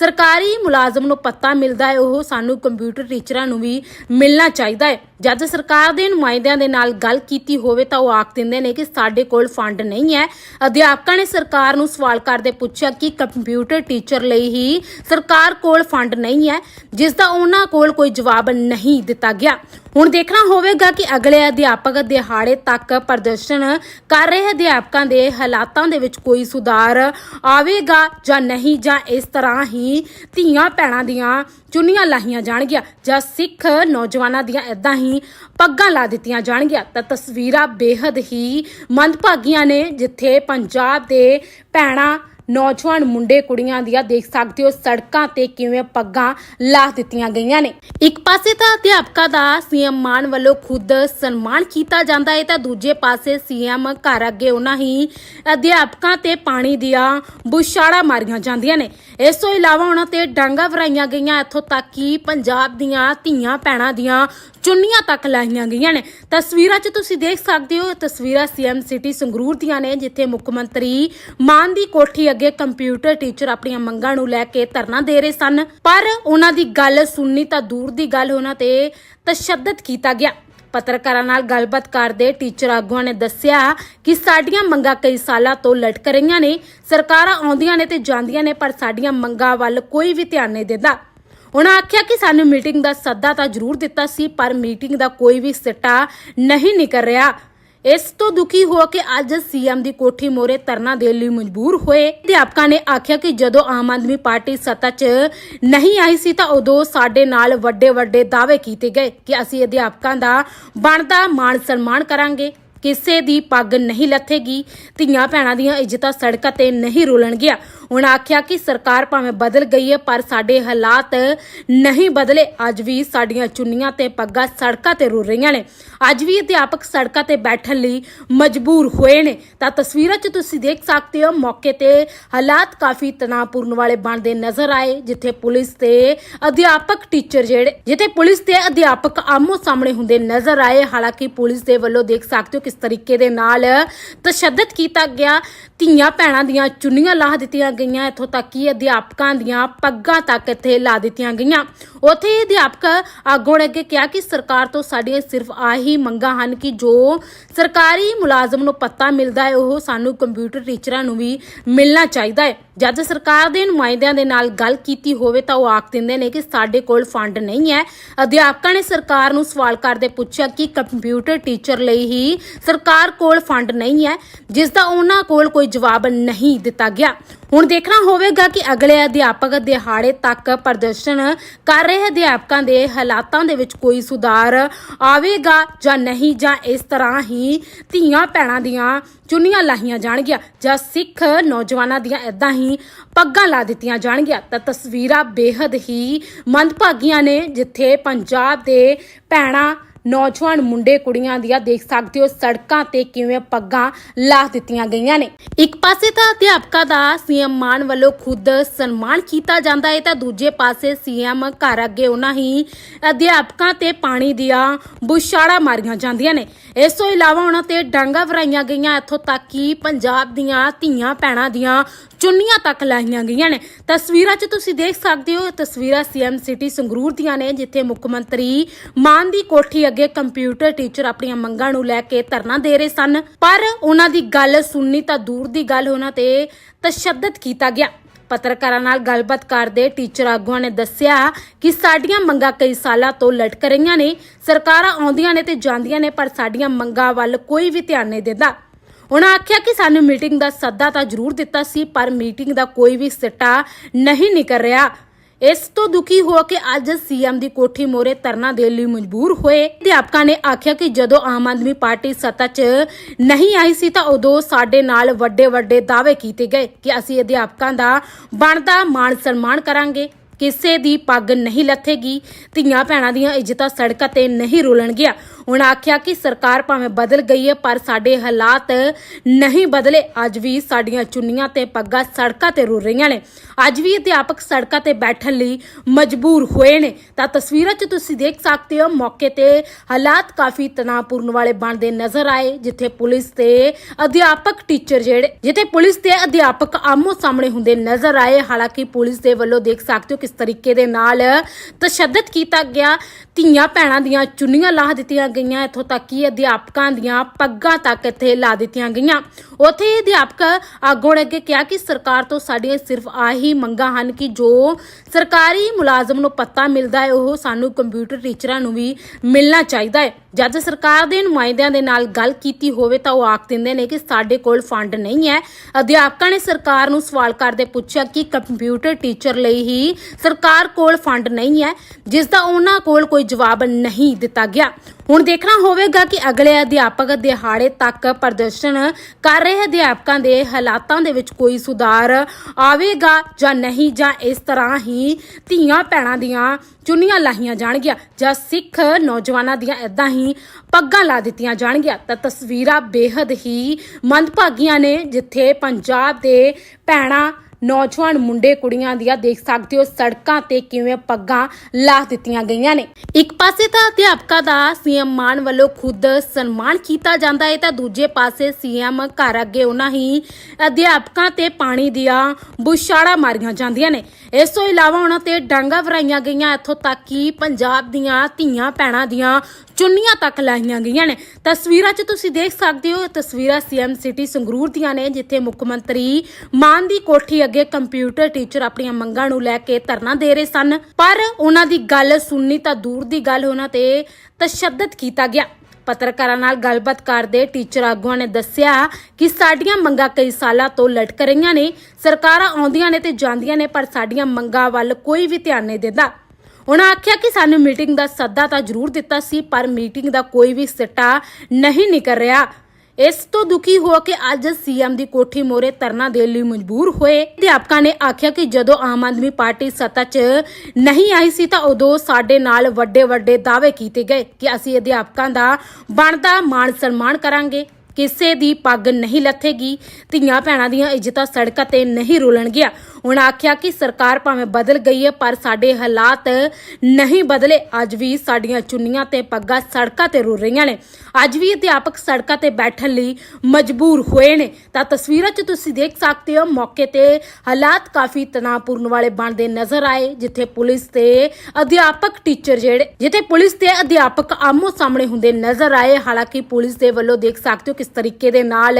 ਸਰਕਾਰੀ ਮੁਲਾਜ਼ਮ ਨੂੰ ਪੱਤਾ ਮਿਲਦਾ ਹੈ, ਉਹ ਸਾਨੂੰ ਕੰਪਿਊਟਰ ਟੀਚਰਾਂ ਨੂੰ ਵੀ ਮਿਲਣਾ ਚਾਹੀਦਾ ਹੈ। ਜਦ ਸਰਕਾਰ ਦੇ ਨੁਮਾਇੰਦਿਆਂ ਦੇ ਨਾਲ ਗੱਲ ਕੀਤੀ ਹੋਵੇ ਤਾਂ ਉਹ ਆਖ ਦਿੰਦੇ ਨੇ ਕਿ ਸਾਡੇ ਕੋਲ ਫੰਡ ਨਹੀਂ ਹੈ। ਅਧਿਆਪਕਾਂ ਨੇ ਸਰਕਾਰ ਨੂੰ ਸਵਾਲ ਕਰਦੇ ਪੁੱਛਿਆ ਕਿ ਕੰਪਿਊਟਰ ਟੀਚਰ ਲਈ ਹੀ ਸਰਕਾਰ ਕੋਲ ਫੰਡ ਨਹੀਂ ਹੈ, ਜਿਸ ਦਾ ਉਹਨਾਂ ਕੋਲ ਕੋਈ ਜਵਾਬ ਨਹੀਂ ਦਿੱਤਾ ਗਿਆ। ਹੁਣ ਦੇਖਣਾ ਹੋਵੇਗਾ ਕਿ ਅਗਲੇ ਅਧਿਆਪਕ ਦਿਹਾੜੇ ਤੱਕ ਪ੍ਰਦਰਸ਼ਨ ਕਰ ਰਹੇ ਅਧਿਆਪਕਾਂ ਦੇ ਹਾਲਾਤਾਂ ਦੇ ਵਿੱਚ ਕੋਈ ਸੁਧਾਰ ਆਵੇਗਾ ਜਾਂ ਨਹੀਂ, ਜਾਂ ਇਸ ਤਰ੍ਹਾਂ ਹੀ ਧੀਆਂ ਭੈਣਾਂ ਦੀਆਂ ਚੁੰਨੀਆਂ ਲਾਹੀਆਂ ਜਾਣਗੀਆਂ, ਜਾਂ ਸਿੱਖ ਨੌਜਵਾਨਾਂ ਦੀਆਂ ਇਦਾਂ ਹੀ ਪੱਗਾਂ ਲਾ ਦਿੱਤੀਆਂ ਜਾਣਗੀਆਂ। ਤਾਂ ਤਸਵੀਰਾਂ ਬੇहद ਹੀ ਮੰਦਭਾਗੀਆਂ ਨੇ, ਜਿੱਥੇ ਪੰਜਾਬ ਦੇ ਭੈਣਾਂ ਨੌਜਵਾਨ ਮੁੰਡੇ ਕੁੜੀਆਂ ਦੀਆਂ ਦੇਖ ਸਕਦੇ ਹੋ ਸੜਕਾਂ ਤੇ ਕਿਵੇਂ ਪੱਗਾਂ ਲਾ ਦਿੱਤੀਆਂ ਗਈਆਂ ਨੇ। ਇੱਕ ਪਾਸੇ ਤਾਂ ਅਧਿਆਪਕਾਂ ਦਾ ਸੀਐਮ ਮਾਨ ਵੱਲੋਂ ਖੁਦ ਸਨਮਾਨ ਕੀਤਾ ਜਾਂਦਾ ਹੈ ਤਾਂ ਦੂਜੇ ਪਾਸੇ ਸੀਐਮ ਘਰ ਅੱਗੇ ਉਹਨਾਂ ਹੀ ਅਧਿਆਪਕਾਂ ਤੇ ਪਾਣੀ ਦੀਆਂ ਬੁਛਾੜਾਂ ਮਾਰੀਆਂ ਜਾਂਦੀਆਂ ਨੇ। ਇਸ ਤੋਂ ਇਲਾਵਾ ਉਹਨਾਂ ਤੇ ਡਾਂਗਾ ਵਰਾਈਆਂ ਗਈਆਂ। ਇੱਥੋਂ ਤੱਕ ਕਿ ਪੰਜਾਬ ਦੀਆਂ ਧੀਆਂ ਭੈਣਾਂ ਦੀਆਂ ਚੁੰਨੀਆਂ ਤੱਕ ਲਾਈਆਂ ਗਈਆਂ ਨੇ। ਤਸਵੀਰਾਂ 'ਚ ਤੁਸੀਂ ਦੇਖ ਸਕਦੇ ਹੋ, ਇਹ ਤਸਵੀਰਾਂ ਸੀਐਮ ਸਿਟੀ ਸੰਗਰੂਰ ਦੀਆਂ ਨੇ, ਜਿੱਥੇ ਮੁੱਖ ਮੰਤਰੀ ਮਾਨ ਦੀ ਕੋਠੀ ਅੱਗੇ ਕੰਪਿਊਟਰ ਟੀਚਰ ਆਪਣੀਆਂ ਮੰਗਾਂ ਨੂੰ ਲੈ ਕੇ ਧਰਨਾ ਦੇ ਰਹੇ ਸਨ। ਪਰ ਉਹਨਾਂ ਦੀ ਗੱਲ ਸੁਣਨੀ ਤਾਂ ਦੂਰ ਦੀ ਗੱਲ ਉਹਨਾਂ ਤੇ ਤਸ਼ੱਦਦ ਕੀਤਾ ਗਿਆ। ਪੱਤਰਕਾਰਾਂ ਨਾਲ ਗੱਲਬਾਤ ਕਰਦੇ ਟੀਚਰ ਆਗੂਆਂ ਨੇ ਦੱਸਿਆ ਕਿ ਸਾਡੀਆਂ ਮੰਗਾਂ ਕਈ ਸਾਲਾਂ ਤੋਂ ਲਟਕ ਰਹੀਆਂ ਨੇ, ਸਰਕਾਰਾਂ ਆਉਂਦੀਆਂ ਨੇ ਤੇ ਜਾਂਦੀਆਂ ਨੇ, ਪਰ ਸਾਡੀਆਂ ਮੰਗਾਂ ਵੱਲ ਕੋਈ ਵੀ ਧਿਆਨ ਨਹੀਂ ਦਿੰਦਾ। ਉਹਨਾਂ ਆਖਿਆ ਕਿ ਸਾਨੂੰ ਮੀਟਿੰਗ ਦਾ ਸੱਦਾ ਤਾਂ ਜ਼ਰੂਰ ਦਿੱਤਾ ਸੀ, ਪਰ ਮੀਟਿੰਗ ਦਾ ਕੋਈ ਵੀ ਸਿੱਟਾ ਨਹੀਂ ਨਿਕਲ ਰਿਹਾ। ਇਸ ਤੋਂ ਦੁਖੀ ਹੋ ਕੇ ਅੱਜ ਸੀਐਮ ਦੀ ਕੋਠੀ ਮੋਰੇ ਧਰਨਾ ਦੇਣ ਲਈ ਮਜਬੂਰ ਹੋਏ। ਅਧਿਆਪਕਾਂ ਨੇ ਆਖਿਆ ਕਿ ਜਦੋਂ ਆਮ ਆਦਮੀ ਪਾਰਟੀ ਸੱਤਾ 'ਚ ਨਹੀਂ ਆਈ ਸੀ ਤਾਂ ਉਦੋਂ ਸਾਡੇ ਨਾਲ ਵੱਡੇ ਵੱਡੇ ਦਾਅਵੇ ਕੀਤੇ ਗਏ ਕਿ ਅਸੀਂ ਅਧਿਆਪਕਾਂ ਦਾ ਬਣਦਾ ਮਾਣ ਸਨਮਾਨ ਕਰਾਂਗੇ। ਕਿਸੇ ਦੀ ਪੱਗ ਨਹੀਂ ਲੱਥੇਗੀ। ਧੀਆਂ ਭੈਣਾਂ ਦੀਆਂ ਇੱਜ਼ਤਾਂ ਸੜਕਾਂ ਤੇ ਨਹੀਂ ਰੁਲਣਗੀਆਂ। ਉਹਨਾਂ ਆਖਿਆ ਕਿ ਸਰਕਾਰ ਭਾਵੇਂ ਬਦਲ ਗਈ ਹੈ, ਪਰ ਸਾਡੇ ਹਾਲਾਤ ਨਹੀਂ ਬਦਲੇ। ਅੱਜ ਵੀ ਸਾਡੀਆਂ ਚੁੰਨੀਆਂ ਤੇ ਪੱਗਾਂ ਸੜਕਾਂ ਤੇ ਰੁਲ ਰਹੀਆਂ ਨੇ। ਅੱਜ ਵੀ ਅਧਿਆਪਕ ਸੜਕਾਂ ਤੇ ਬੈਠਣ ਲਈ ਮਜਬੂਰ ਹੋਏ ਨੇ। ਤਾਂ ਤਸਵੀਰਾਂ 'ਚ ਤੁਸੀਂ ਦੇਖ ਸਕਦੇ ਹੋ, ਮੌਕੇ ਤੇ ਹਾਲਾਤ ਕਾਫੀ ਤਣਾਅਪੂਰਨ ਵਾਲੇ ਬਣਦੇ ਨਜ਼ਰ ਆਏ, ਜਿੱਥੇ ਪੁਲਿਸ ਤੇ ਅਧਿਆਪਕ ਟੀਚਰ ਜਿਹੜੇ, ਜਿੱਥੇ ਪੁਲਿਸ ਤੇ ਅਧਿਆਪਕ ਆਮੋ ਸਾਹਮਣੇ ਹੁੰਦੇ ਨਜ਼ਰ ਆਏ। ਹਾਲਾਂਕਿ ਪੁਲਿਸ ਦੇ ਵੱਲੋਂ ਦੇਖ ਸਕਦੇ ਹੋ ਕਿਸ ਤਰੀਕੇ ਦੇ ਨਾਲ ਤਸ਼ੱਦਦ ਕੀਤਾ ਗਿਆ। ਧੀਆਂ ਭੈਣਾਂ ਦੀਆਂ ਚੁੰਨੀਆਂ ਲਾਹ ਦਿੱਤੀਆਂ ਗਈਆਂ। ਇੱਥੋਂ ਤੱਕ ਕਿ ਅਧਿਆਪਕਾਂ ਦੀਆਂ ਪੱਗਾਂ ਤੱਕ ਇੱਥੇ ਲਾ ਦਿੱਤੀਆਂ ਗਈਆਂ। ਉੱਥੇ ਅਧਿਆਪਕ ਆਗੂ ਅੱਗੇ ਕਿਹਾ ਕਿ ਸਰਕਾਰ ਤੋਂ ਸਾਡੀਆਂ ਸਿਰਫ ਆਹੀ ਮੰਗਾਂ ਹਨ ਕਿ ਜੋ ਸਰਕਾਰੀ ਮੁਲਾਜ਼ਮ ਨੂੰ ਪੱਤਾ ਮਿਲਦਾ ਹੈ, ਉਹ ਸਾਨੂੰ ਕੰਪਿਊਟਰ ਟੀਚਰਾਂ ਨੂੰ ਵੀ ਮਿਲਣਾ ਚਾਹੀਦਾ ਹੈ। ਜਦ ਸਰਕਾਰ ਦੇ ਨੁਮਾਇੰਦਿਆਂ ਦੇ ਨਾਲ ਗੱਲ ਕੀਤੀ ਹੋਵੇ ਤਾਂ ਉਹ ਆਖ ਦਿੰਦੇ ਨੇ ਕਿ ਸਾਡੇ ਕੋਲ ਫੰਡ ਨਹੀਂ ਹੈ। ਅਧਿਆਪਕਾਂ ਨੇ ਸਰਕਾਰ ਨੂੰ ਸਵਾਲ ਕਰਦੇ ਪੁੱਛਿਆ ਕਿ ਕੰਪਿਊਟਰ ਟੀਚਰ ਲਈ ਹੀ ਸਰਕਾਰ ਕੋਲ ਫੰਡ ਨਹੀਂ ਹੈ, ਜਿਸ ਦਾ ਉਹਨਾਂ ਕੋਲ ਕੋਈ ਜਵਾਬ ਨਹੀਂ ਦਿੱਤਾ ਗਿਆ। ਹੁਣ ਦੇਖਣਾ ਹੋਵੇਗਾ ਕਿ ਅਗਲੇ ਅਧਿਆਪਕ ਦਿਹਾੜੇ ਤੱਕ ਪ੍ਰਦਰਸ਼ਨ ਕਰ ਰਹੇ ਅਧਿਆਪਕਾਂ ਦੇ ਹਾਲਾਤਾਂ ਦੇ ਵਿੱਚ ਕੋਈ ਸੁਧਾਰ ਆਵੇਗਾ ਜਾਂ ਨਹੀਂ, ਜਾਂ ਇਸ ਤਰ੍ਹਾਂ ਹੀ ਧੀਆਂ ਭੈਣਾਂ ਦੀਆਂ ਚੁੰਨੀਆਂ ਲਾਹੀਆਂ ਜਾਣਗੀਆਂ ਜਾਂ ਸਿੱਖ ਨੌਜਵਾਨਾਂ ਦੀਆਂ ਇਦਾਂ ਹੀ ਪੱਗਾਂ ਲਾ ਦਿੱਤੀਆਂ ਜਾਣਗੀਆਂ। ਤਾਂ ਤਸਵੀਰਾਂ ਬੇहद ਹੀ ਮੰਦਭਾਗੀਆਂ ਨੇ, ਜਿੱਥੇ ਪੰਜਾਬ ਦੇ ਭੈਣਾਂ ਨੌਜਵਾਨ ਮੁੰਡੇ ਕੁੜੀਆਂ ਦੀਆਂ ਦੇਖ ਸਕਦੇ ਹੋ ਸੜਕਾਂ ਤੇ ਕਿਵੇਂ ਪੱਗਾਂ ਲਾ ਦਿੱਤੀਆਂ ਗਈਆਂ ਨੇ। ਇੱਕ ਪਾਸੇ ਤਾਂ ਅਧਿਆਪਕਾਂ ਦਾ ਸੀਐਮ ਮਾਨ ਵੱਲੋਂ ਖੁਦ ਸਨਮਾਨ ਕੀਤਾ ਜਾਂਦਾ ਹੈ ਤਾਂ ਦੂਜੇ ਪਾਸੇ ਸੀਐਮ ਘਰ ਅੱਗੇ ਉਹਨਾਂ ਹੀ ਅਧਿਆਪਕਾਂ ਤੇ ਪਾਣੀ ਦੀਆਂ ਬੁਛਾੜਾਂ ਮਾਰੀਆਂ ਜਾਂਦੀਆਂ ਨੇ। ਇਸ ਤੋਂ ਇਲਾਵਾ ਉਹਨਾਂ ਤੇ ਡਾਂਗਾ ਵਰਾਈਆਂ ਗਈਆਂ। ਇੱਥੋਂ ਤੱਕ ਕਿ ਪੰਜਾਬ ਦੀਆਂ ਧੀਆਂ ਭੈਣਾਂ ਦੀਆਂ ਚੁੰਨੀਆਂ ਤੱਕ ਲਾਈਆਂ ਗਈਆਂ ਨੇ। ਤਸਵੀਰਾਂ 'ਚ ਤੁਸੀਂ ਦੇਖ ਸਕਦੇ ਹੋ ਇਹ ਤਸਵੀਰਾਂ ਸੀਐਮ ਸਿਟੀ ਸੰਗਰੂਰ ਦੀਆਂ ਨੇ, ਜਿੱਥੇ ਮੁੱਖ ਮੰਤਰੀ ਮਾਨ ਦੀ ਕੋਠੀ ਅੱਗੇ ਕੰਪਿਊਟਰ ਟੀਚਰ ਆਪਣੀਆਂ ਮੰਗਾਂ ਨੂੰ ਲੈ ਕੇ ਧਰਨਾ ਦੇ ਰਹੇ ਸਨ। ਪਰ ਉਹਨਾਂ ਦੀ ਗੱਲ ਸੁਣਨੀ ਤਾਂ ਦੂਰ ਦੀ ਗੱਲ ਉਹਨਾਂ ਤੇ ਤਸ਼ੱਦਦ ਕੀਤਾ ਗਿਆ। ਪੱਤਰਕਾਰਾਂ ਨਾਲ ਗੱਲਬਾਤ ਕਰਦੇ ਟੀਚਰ ਆਗੂਆਂ ਨੇ ਦੱਸਿਆ ਕਿ ਸਾਡੀਆਂ ਮੰਗਾਂ ਕਈ ਸਾਲਾਂ ਤੋਂ ਲਟਕ ਰਹੀਆਂ ਨੇ, ਸਰਕਾਰਾਂ ਆਉਂਦੀਆਂ ਨੇ ਤੇ ਜਾਂਦੀਆਂ ਨੇ, ਪਰ ਸਾਡੀਆਂ ਮੰਗਾਂ ਵੱਲ ਕੋਈ ਵੀ ਧਿਆਨ ਨਹੀਂ ਦਿੰਦਾ। ਉਹਨਾਂ ਆਖਿਆ ਕਿ ਸਾਨੂੰ ਮੀਟਿੰਗ ਦਾ ਸੱਦਾ ਤਾਂ ਜ਼ਰੂਰ ਦਿੱਤਾ ਸੀ, ਪਰ ਮੀਟਿੰਗ ਦਾ ਕੋਈ ਵੀ ਸਿੱਟਾ ਨਹੀਂ ਨਿਕਲ ਰਿਹਾ। ਇਸ ਤੋਂ ਦੁਖੀ ਹੋ ਕੇ ਅੱਜ ਸੀਐਮ ਦੀ ਕੋਠੀ ਮੋਰੇ ਧਰਨਾ ਦੇਣ ਲਈ ਮਜਬੂਰ ਹੋਏ। ਅਧਿਆਪਕਾਂ ਨੇ ਆਖਿਆ ਕਿ ਜਦੋਂ ਆਮ ਆਦਮੀ ਪਾਰਟੀ ਸੱਤਾ 'ਚ ਨਹੀਂ ਆਈ ਸੀ ਤਾਂ ਉਦੋਂ ਸਾਡੇ ਨਾਲ ਵੱਡੇ ਵੱਡੇ ਦਾਅਵੇ ਕੀਤੇ ਗਏ ਕਿ ਅਸੀਂ ਅਧਿਆਪਕਾਂ ਦਾ ਬਣਦਾ ਮਾਣ ਸਨਮਾਨ ਕਰਾਂਗੇ। ਕਿਸੇ ਦੀ ਪੱਗ ਨਹੀਂ ਲੱਥੇਗੀ। ਧੀਆਂ ਭੈਣਾਂ ਦੀਆਂ ਇੱਜ਼ਤਾਂ ਸੜਕਾਂ ਤੇ ਨਹੀਂ ਰੁਲਣਗੀਆਂ। ਉਹਨਾਂ ਆਖਿਆ ਕਿ ਸਰਕਾਰ ਭਾਵੇਂ ਬਦਲ ਗਈ ਹੈ, ਪਰ ਸਾਡੇ ਹਾਲਾਤ ਨਹੀਂ ਬਦਲੇ। ਅੱਜ ਵੀ ਸਾਡੀਆਂ ਚੁੰਨੀਆਂ ਤੇ ਪੱਗਾਂ ਸੜਕਾਂ ਤੇ ਰੁਲ ਰਹੀਆਂ ਨੇ। ਅੱਜ ਵੀ ਅਧਿਆਪਕ ਸੜਕਾਂ ਤੇ ਬੈਠਣ ਲਈ ਮਜਬੂਰ ਹੋਏ ਨੇ। ਤਾਂ ਤਸਵੀਰਾਂ 'ਚ ਤੁਸੀਂ ਦੇਖ ਸਕਦੇ ਹੋ, ਮੌਕੇ ਤੇ ਹਾਲਾਤ ਕਾਫੀ ਤਣਾਅਪੂਰਨ ਵਾਲੇ ਬਣਦੇ ਨਜ਼ਰ ਆਏ, ਜਿੱਥੇ ਪੁਲਿਸ ਤੇ ਅਧਿਆਪਕ ਟੀਚਰ ਜਿਹੜੇ, ਜਿੱਥੇ ਪੁਲਿਸ ਤੇ ਅਧਿਆਪਕ ਆਮੋ ਸਾਹਮਣੇ ਹੁੰਦੇ ਨਜ਼ਰ ਆਏ। ਹਾਲਾਂਕਿ ਪੁਲਿਸ ਦੇ ਵੱਲੋਂ ਦੇਖ ਸਕਦੇ ਹੋ ਕਿਸ ਤਰੀਕੇ ਦੇ ਨਾਲ ਤਸ਼ੱਦਦ ਕੀਤਾ ਗਿਆ। ਧੀਆਂ ਭੈਣਾਂ ਦੀਆਂ ਚੁੰਨੀਆਂ ਲਾਹ ਦਿੱਤੀਆਂ ਗਈਆਂ, ਇੱਥੋਂ ਤੱਕ ਕਿ ਅਧਿਆਪਕਾਂ ਦੀਆਂ ਪੱਗਾਂ ਤੱਕ ਇੱਥੇ ਲਾ ਦਿੱਤੀਆਂ ਗਈਆਂ। ਉੱਥੇ ਅਧਿਆਪਕ ਆਗੋਂ ਅੱਗੇ ਕਿਹਾ ਕਿ ਸਰਕਾਰ ਤੋਂ ਸਾਡੀਆਂ ਸਿਰਫ ਆਹੀ ਮੰਗਾਂ ਹਨ ਕਿ ਜੋ ਸਰਕਾਰੀ ਮੁਲਾਜ਼ਮ ਨੂੰ ਪੱਤਾ ਮਿਲਦਾ ਹੈ, ਉਹ ਸਾਨੂੰ ਕੰਪਿਊਟਰ ਟੀਚਰਾਂ ਨੂੰ ਵੀ ਮਿਲਣਾ ਚਾਹੀਦਾ ਹੈ। ਜਦ ਸਰਕਾਰ ਦੇ ਨੁਮਾਇੰਦਿਆਂ ਦੇ ਨਾਲ ਗੱਲ ਕੀਤੀ ਹੋਵੇ ਤਾਂ ਉਹ ਆਖ ਦਿੰਦੇ ਨੇ ਕਿ ਸਾਡੇ ਕੋਲ ਫੰਡ ਨਹੀਂ ਹੈ। ਅਧਿਆਪਕਾਂ ਨੇ ਸਰਕਾਰ ਨੂੰ ਸਵਾਲ ਕਰਦੇ ਪੁੱਛਿਆ ਕਿ ਕੰਪਿਊਟਰ ਟੀਚਰ ਲਈ ਹੀ ਸਰਕਾਰ ਕੋਲ ਫੰਡ ਨਹੀਂ ਹੈ, ਜਿਸ ਦਾ ਉਹਨਾਂ ਕੋਲ ਕੋਈ ਜਵਾਬ ਨਹੀਂ ਦਿੱਤਾ ਗਿਆ। ਹੁਣ ਦੇਖਣਾ ਹੋਵੇਗਾ ਕਿ ਅਗਲੇ ਅਧਿਆਪਕ ਦਿਹਾੜੇ ਤੱਕ ਪ੍ਰਦਰਸ਼ਨ ਕਰ ਰਹੇ ਅਧਿਆਪਕਾਂ ਦੇ ਹਾਲਾਤਾਂ ਦੇ ਵਿੱਚ ਕੋਈ ਸੁਧਾਰ ਆਵੇਗਾ ਜਾਂ ਨਹੀਂ, ਜਾਂ ਇਸ ਤਰ੍ਹਾਂ ਹੀ ਧੀਆਂ ਭੈਣਾਂ ਦੀਆਂ ਚੁੰਨੀਆਂ ਲਾਹੀਆਂ ਜਾਣਗੀਆਂ ਜਾਂ ਸਿੱਖ ਨੌਜਵਾਨਾਂ ਦੀਆਂ ਇਦਾਂ ਹੀ ਪੱਗਾਂ ਲਾ ਦਿੱਤੀਆਂ ਜਾਣਗੀਆਂ। ਤਾਂ ਤਸਵੀਰਾਂ ਬੇहद ਹੀ ਮੰਦਭਾਗੀਆਂ ਨੇ, ਜਿੱਥੇ ਪੰਜਾਬ ਦੇ ਭੈਣਾਂ ਨੌਜਵਾਨ ਮੁੰਡੇ ਕੁੜੀਆਂ ਦੀਆਂ ਦੇਖ ਸਕਦੇ ਹੋ ਸੜਕਾਂ ਤੇ ਕਿਵੇਂ ਪੱਗਾਂ ਲਾਹ ਦਿੱਤੀਆਂ ਗਈਆਂ ਨੇ। ਇੱਕ ਪਾਸੇ ਤਾਂ ਅਧਿਆਪਕਾਂ ਦਾ ਸੀਐਮ ਮਾਨ ਵੱਲੋਂ ਖੁਦ ਸਨਮਾਨ ਕੀਤਾ ਜਾਂਦਾ ਹੈ, ਤਾਂ ਦੂਜੇ ਪਾਸੇ ਸੀਐਮ ਘਰ ਅੱਗੇ ਉਹਨਾਂ ਹੀ ਅਧਿਆਪਕਾਂ ਤੇ ਪਾਣੀ ਦੀਆਂ ਬੁਸ਼ਾੜਾ ਮਾਰੀਆਂ ਜਾਂਦੀਆਂ ਨੇ। ਇਸ ਤੋਂ ਇਲਾਵਾ ਉਹਨਾਂ ਤੇ ਡਾਂਗਾ ਵਰਾਈਆਂ ਗਈਆਂ, ਇੱਥੋਂ ਤੱਕ ਕਿ ਪੰਜਾਬ ਦੀਆਂ ਧੀਆਂ ਭੈਣਾਂ ਦੀਆਂ ਚੁੰਨੀਆਂ ਤੱਕ ਲਾਈਆਂ ਗਈਆਂ ਨੇ। ਤਸਵੀਰਾਂ 'ਚ ਤੁਸੀਂ ਦੇਖ ਸਕਦੇ ਹੋ, ਇਹ ਤਸਵੀਰਾਂ ਸੀਐਮ ਸਿਟੀ ਸੰਗਰੂਰ ਦੀਆਂ ਨੇ, ਜਿੱਥੇ ਮੁੱਖ ਮੰਤਰੀ ਮਾਨ ਦੀ ਕੋਠੀ ਅੱਗੇ ਕੰਪਿਊਟਰ ਟੀਚਰ ਆਪਣੀਆਂ ਮੰਗਾਂ ਨੂੰ ਲੈ ਕੇ ਧਰਨਾ ਦੇ ਰਹੇ ਸਨ। ਪਰ ਉਹਨਾਂ ਦੀ ਗੱਲ ਸੁਣਨੀ ਤਾਂ ਦੂਰ ਦੀ ਗੱਲ, ਉਹਨਾਂ ਤੇ ਤਸ਼ੱਦਦ ਕੀਤਾ ਗਿਆ। ਪੱਤਰਕਾਰਾਂ ਨਾਲ ਗੱਲਬਾਤ ਕਰਦੇ ਟੀਚਰ ਆਗੂਆਂ ਨੇ ਦੱਸਿਆ ਕਿ ਸਾਡੀਆਂ ਮੰਗਾਂ ਕਈ ਸਾਲਾਂ ਤੋਂ ਲਟਕ ਰਹੀਆਂ ਨੇ। ਸਰਕਾਰਾਂ ਆਉਂਦੀਆਂ ਨੇ ਤੇ ਜਾਂਦੀਆਂ ਨੇ, ਪਰ ਸਾਡੀਆਂ ਮੰਗਾਂ ਵੱਲ ਕੋਈ ਵੀ ਧਿਆਨ ਨਹੀਂ ਦਿੰਦਾ। ਉਹਨਾਂ ਆਖਿਆ ਕਿ ਸਾਨੂੰ ਮੀਟਿੰਗ ਦਾ ਸੱਦਾ ਤਾਂ ਜ਼ਰੂਰ ਦਿੱਤਾ ਸੀ, ਪਰ ਮੀਟਿੰਗ ਦਾ ਕੋਈ ਵੀ ਸਿੱਟਾ ਨਹੀਂ ਨਿਕਲ ਰਿਹਾ। ਇਸ ਤੋਂ ਦੁਖੀ ਹੋ ਕੇ ਅੱਜ ਸੀਐਮ ਦੀ ਕੋਠੀ ਮੋਰੇ ਧਰਨਾ ਦੇਣ ਲਈ ਮਜਬੂਰ ਹੋਏ। ਅਧਿਆਪਕਾਂ ਨੇ ਆਖਿਆ ਕਿ ਜਦੋਂ ਆਮ ਆਦਮੀ ਪਾਰਟੀ ਸੱਤਾ 'ਚ ਨਹੀਂ ਆਈ ਸੀ ਤਾਂ ਉਦੋਂ ਸਾਡੇ ਨਾਲ ਵੱਡੇ ਵੱਡੇ ਦਾਅਵੇ ਕੀਤੇ ਗਏ ਕਿ ਅਸੀਂ ਅਧਿਆਪਕਾਂ ਦਾ ਬਣਦਾ ਮਾਣ ਸਨਮਾਨ ਕਰਾਂਗੇ। ਕਿਸੇ ਦੀ ਪੱਗ ਨਹੀਂ ਲੱਥੇਗੀ, ਧੀਆਂ ਭੈਣਾਂ ਦੀਆਂ ਇੱਜ਼ਤਾਂ ਸੜਕਾਂ ਤੇ ਨਹੀਂ ਰੁਲਣਗੀਆਂ। ਉਹਨਾਂ ਆਖਿਆ ਕਿ ਸਰਕਾਰ ਭਾਵੇਂ ਬਦਲ ਗਈ ਹੈ, ਪਰ ਸਾਡੇ ਹਾਲਾਤ ਨਹੀਂ ਬਦਲੇ। ਅੱਜ ਵੀ ਸਾਡੀਆਂ ਚੁੰਨੀਆਂ ਤੇ ਪੱਗਾਂ ਸੜਕਾਂ ਤੇ ਰੁਲ ਰਹੀਆਂ ਨੇ। ਅੱਜ ਵੀ ਅਧਿਆਪਕ ਸੜਕਾਂ ਤੇ ਬੈਠਣ ਲਈ ਮਜਬੂਰ ਹੋਏ ਨੇ। ਤਾਂ ਤਸਵੀਰਾਂ 'ਚ ਤੁਸੀਂ ਦੇਖ ਸਕਦੇ ਹੋ, ਮੌਕੇ ਤੇ ਹਾਲਾਤ ਕਾਫੀ ਤਣਾਅਪੂਰਨ ਵਾਲੇ ਬਣਦੇ ਨਜ਼ਰ ਆਏ, ਜਿੱਥੇ ਪੁਲਿਸ ਤੇ ਅਧਿਆਪਕ ਟੀਚਰ ਜਿਹੜੇ, ਜਿੱਥੇ ਪੁਲਿਸ ਤੇ ਅਧਿਆਪਕ ਆਮੋ ਸਾਹਮਣੇ ਹੁੰਦੇ ਨਜ਼ਰ ਆਏ। ਹਾਲਾਂਕਿ ਪੁਲਿਸ ਦੇ ਵੱਲੋਂ ਦੇਖ ਸਕਦੇ ਹੋ ਕਿਸ ਤਰੀਕੇ ਦੇ ਨਾਲ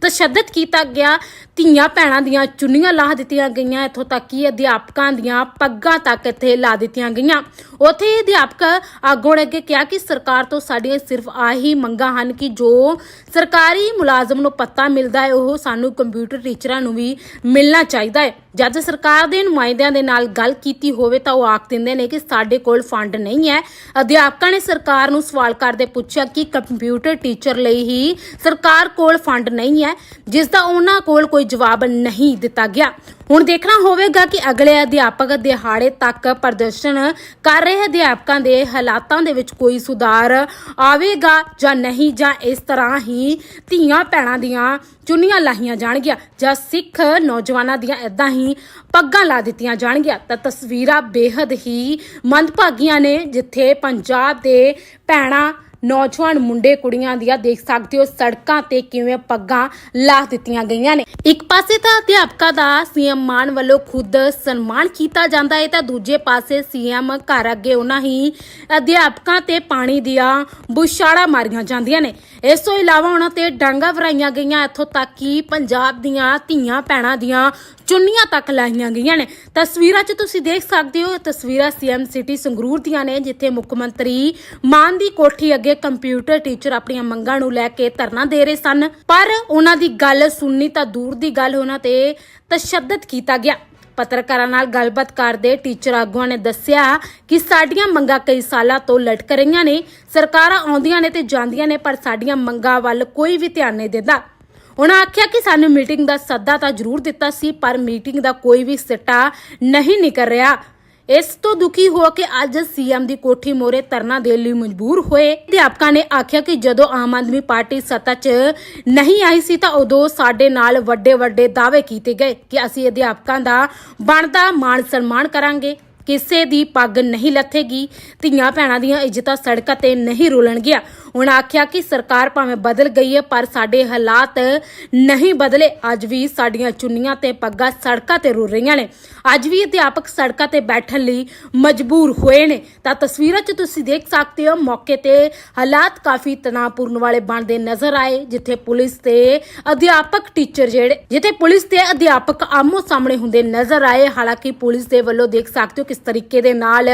ਤਸ਼ੱਦਦ ਕੀਤਾ ਗਿਆ। ਧੀਆਂ ਭੈਣਾਂ ਦੀਆਂ ਚੁੰਨੀਆਂ ਲਾਹ ਦਿੱਤੀਆਂ ਗਈਆਂ। ਇੱਥੋਂ ਤੱਕ ਕਿ ਅਧਿਆਪਕਾਂ ਦੀਆਂ ਪੱਗਾਂ ਤੱਕ ਇੱਥੇ ਲਾ ਦਿੱਤੀਆਂ ਗਈਆਂ। ਉੱਥੇ ਅਧਿਆਪਕ ਆਗੋਂ ਅੱਗੇ ਕਿਹਾ ਕਿ ਸਰਕਾਰ ਤੋਂ ਸਾਡੀਆਂ ਸਿਰਫ ਆਹੀ ਮੰਗਾਂ ਹਨ ਕਿ ਜੋ ਸਰਕਾਰੀ ਮੁਲਾਜ਼ਮ ਨੂੰ ਪੱਤਾ ਮਿਲਦਾ ਹੈ, ਉਹ ਸਾਨੂੰ ਕੰਪਿਊਟਰ ਟੀਚਰਾਂ ਨੂੰ ਵੀ ਮਿਲਣਾ ਚਾਹੀਦਾ ਹੈ। ਜਦ ਸਰਕਾਰ ਦੇ ਨੁਮਾਇੰਦਿਆਂ ਦੇ ਨਾਲ ਗੱਲ ਕੀਤੀ ਹੋਵੇ ਤਾਂ ਉਹ ਆਖ ਦਿੰਦੇ ਨੇ ਕਿ ਸਾਡੇ ਕੋਲ ਫੰਡ ਨਹੀਂ ਹੈ। ਅਧਿਆਪਕਾਂ ਨੇ ਸਰਕਾਰ ਨੂੰ ਸਵਾਲ ਕਰਦੇ ਪੁੱਛਿਆ ਕਿ ਕੰਪਿਊਟਰ ਟੀਚਰ ਲਈ ਹੀ ਸਰਕਾਰ ਕੋਲ ਫੰਡ ਨਹੀਂ ਹੈ। ਜਿਸ ਦਾ ਉਹਨਾਂ ਕੋਲ ਕੋਈ ਜਵਾਬ ਨਹੀਂ ਦਿੱਤਾ ਗਿਆ। ਹੁਣ ਦੇਖਣਾ ਹੋਵੇਗਾ ਕਿ ਅਗਲੇ ਅਧਿਆਪਕ ਦਿਹਾੜੇ ਤੱਕ ਪ੍ਰਦਰਸ਼ਨ ਕਰ ਰਹੇ ਅਧਿਆਪਕਾਂ ਦੇ ਹਾਲਾਤਾਂ ਦੇ ਵਿੱਚ ਕੋਈ ਸੁਧਾਰ ਆਵੇਗਾ ਜਾਂ ਨਹੀਂ, ਜਾਂ ਇਸ ਤਰ੍ਹਾਂ ਹੀ ਧੀਆਂ ਭੈਣਾਂ ਦੀਆਂ ਚੁੰਨੀਆਂ ਲਾਹੀਆਂ ਜਾਣਗੀਆਂ ਜਾਂ ਸਿੱਖ ਨੌਜਵਾਨਾਂ ਦੀਆਂ ਇਦਾਂ ਹੀ ਪੱਗਾਂ ਲਾ ਦਿੱਤੀਆਂ ਜਾਣਗੀਆਂ। ਤਾਂ ਤਸਵੀਰਾਂ ਬੇहद ਹੀ ਮੰਦਭਾਗੀਆਂ ਨੇ, ਜਿੱਥੇ ਪੰਜਾਬ ਦੇ ਭੈਣਾਂ ਨੌਜਵਾਨ ਮੁੰਡੇ ਕੁੜੀਆਂ ਦੀਆਂ ਦੇਖ ਸਕਦੇ ਹੋ ਸੜਕਾਂ ਤੇ ਕਿਵੇਂ ਪੱਗਾਂ ਲਾਹ ਦਿੱਤੀਆਂ ਗਈਆਂ ਨੇ। ਇੱਕ ਪਾਸੇ ਤਾਂ ਅਧਿਆਪਕਾਂ ਦਾ ਸੀਐਮ ਮਾਨ ਵੱਲੋਂ ਖੁਦ ਸਨਮਾਨ ਕੀਤਾ ਜਾਂਦਾ ਹੈ ਤਾਂ ਦੂਜੇ ਪਾਸੇ ਸੀਐਮ ਘਰ ਅੱਗੇ ਉਹਨਾਂ ਹੀ ਅਧਿਆਪਕਾਂ ਤੇ ਪਾਣੀ ਦੀਆਂ ਬੁਛਾੜਾਂ ਮਾਰੀਆਂ ਜਾਂਦੀਆਂ ਨੇ। ਇਸ ਤੋਂ ਇਲਾਵਾ ਉਹਨਾਂ ਤੇ ਡਾਂਗਾ ਵਰਾਈਆਂ ਗਈਆਂ। ਇੱਥੋਂ ਤੱਕ ਕਿ ਪੰਜਾਬ ਦੀਆਂ ਧੀਆਂ ਭੈਣਾਂ ਦੀਆਂ ਚੁੰਨੀਆਂ ਤੱਕ ਲਾਈਆਂ ਗਈਆਂ ਨੇ। ਤਸਵੀਰਾਂ 'ਚ ਤੁਸੀਂ ਦੇਖ ਸਕਦੇ ਹੋ, ਇਹ ਤਸਵੀਰਾਂ ਸੀਐਮ ਸਿਟੀ ਸੰਗਰੂਰ ਦੀਆਂ ਨੇ, ਜਿੱਥੇ ਮੁੱਖ ਮੰਤਰੀ ਮਾਨ ਦੀ ਕੋਠੀ ਅੱਗੇ ਕੰਪਿਊਟਰ ਟੀਚਰ ਆਪਣੀਆਂ ਮੰਗਾਂ ਨੂੰ ਲੈ ਕੇ ਧਰਨਾ ਦੇ ਰਹੇ ਸਨ। ਪਰ ਉਹਨਾਂ ਦੀ ਗੱਲ ਸੁਣਨੀ ਤਾਂ ਦੂਰ ਦੀ ਗੱਲ, ਉਹਨਾਂ ਤੇ ਤਸ਼ੱਦਦ ਕੀਤਾ ਗਿਆ। ਪੱਤਰਕਾਰਾਂ ਨਾਲ ਗੱਲਬਾਤ ਕਰਦੇ ਟੀਚਰ ਆਗੂਆਂ ਨੇ ਦੱਸਿਆ ਕਿ ਸਾਡੀਆਂ ਮੰਗਾਂ ਕਈ ਸਾਲਾਂ ਤੋਂ ਲਟਕ ਰਹੀਆਂ ਨੇ, ਸਰਕਾਰਾਂ ਆਉਂਦੀਆਂ ਨੇ ਤੇ ਜਾਂਦੀਆਂ ਨੇ, ਪਰ ਸਾਡੀਆਂ ਮੰਗਾਂ ਵੱਲ ਕੋਈ ਵੀ ਧਿਆਨ ਨਹੀਂ ਦਿੰਦਾ। ਉਹਨਾਂ ਆਖਿਆ ਕਿ ਸਾਨੂੰ ਮੀਟਿੰਗ ਦਾ ਸੱਦਾ ਤਾਂ ਜ਼ਰੂਰ ਦਿੱਤਾ ਸੀ, ਪਰ ਮੀਟਿੰਗ ਦਾ ਕੋਈ ਵੀ ਸਿੱਟਾ ਨਹੀਂ ਨਿਕਲ ਰਿਹਾ। ਇਸ ਤੋਂ ਦੁਖੀ ਹੋ ਕੇ ਅੱਜ ਸੀਐਮ ਦੀ ਕੋਠੀ ਮੋਰੇ ਧਰਨਾ ਦੇਣ ਲਈ ਮਜਬੂਰ ਹੋਏ। ਅਧਿਆਪਕਾਂ ਨੇ ਆਖਿਆ ਕਿ ਜਦੋਂ ਆਮ ਆਦਮੀ ਪਾਰਟੀ ਸੱਤਾ 'ਚ ਨਹੀਂ ਆਈ ਸੀ ਤਾਂ ਉਦੋਂ ਸਾਡੇ ਨਾਲ ਵੱਡੇ ਵੱਡੇ ਦਾਅਵੇ ਕੀਤੇ ਗਏ ਕਿ ਅਸੀਂ ਅਧਿਆਪਕਾਂ ਦਾ ਬਣਦਾ ਮਾਣ ਸਨਮਾਨ ਕਰਾਂਗੇ। ਕਿਸੇ ਦੀ ਪੱਗ ਨਹੀਂ ਲੱਥੇਗੀ। ਧੀਆਂ ਭੈਣਾਂ ਦੀਆਂ ਇੱਜ਼ਤਾਂ ਸੜਕਾਂ ਤੇ ਨਹੀਂ ਰੁਲਣਗੀਆਂ। ਉਹਨਾਂ ਆਖਿਆ ਕਿ ਸਰਕਾਰ ਭਾਵੇਂ ਬਦਲ ਗਈ ਹੈ, ਪਰ ਸਾਡੇ ਹਾਲਾਤ ਨਹੀਂ ਬਦਲੇ। ਅੱਜ ਵੀ ਸਾਡੀਆਂ ਚੁੰਨੀਆਂ ਤੇ ਪੱਗਾਂ ਸੜਕਾਂ ਤੇ ਰੁਲ ਰਹੀਆਂ ਨੇ। ਅੱਜ ਵੀ ਅਧਿਆਪਕ ਸੜਕਾਂ ਤੇ ਬੈਠਣ ਲਈ ਮਜਬੂਰ ਹੋਏ ਨੇ। ਤਾਂ ਤਸਵੀਰਾਂ 'ਚ ਤੁਸੀਂ ਦੇਖ ਸਕਦੇ ਹੋ, ਮੌਕੇ ਤੇ ਹਾਲਾਤ ਕਾਫੀ ਤਣਾਅਪੂਰਨ ਵਾਲੇ ਬਣਦੇ ਨਜ਼ਰ ਆਏ, ਜਿੱਥੇ ਪੁਲਿਸ ਤੇ ਅਧਿਆਪਕ ਟੀਚਰ ਜਿਹੜੇ, ਜਿੱਥੇ ਪੁਲਿਸ ਤੇ ਅਧਿਆਪਕ ਆਮੋ ਸਾਹਮਣੇ ਹੁੰਦੇ ਨਜ਼ਰ ਆਏ। ਹਾਲਾਂਕਿ ਪੁਲਿਸ ਦੇ ਵੱਲੋਂ ਦੇਖ ਸਕਦੇ ਹੋ ਕਿਸ ਤਰੀਕੇ ਦੇ ਨਾਲ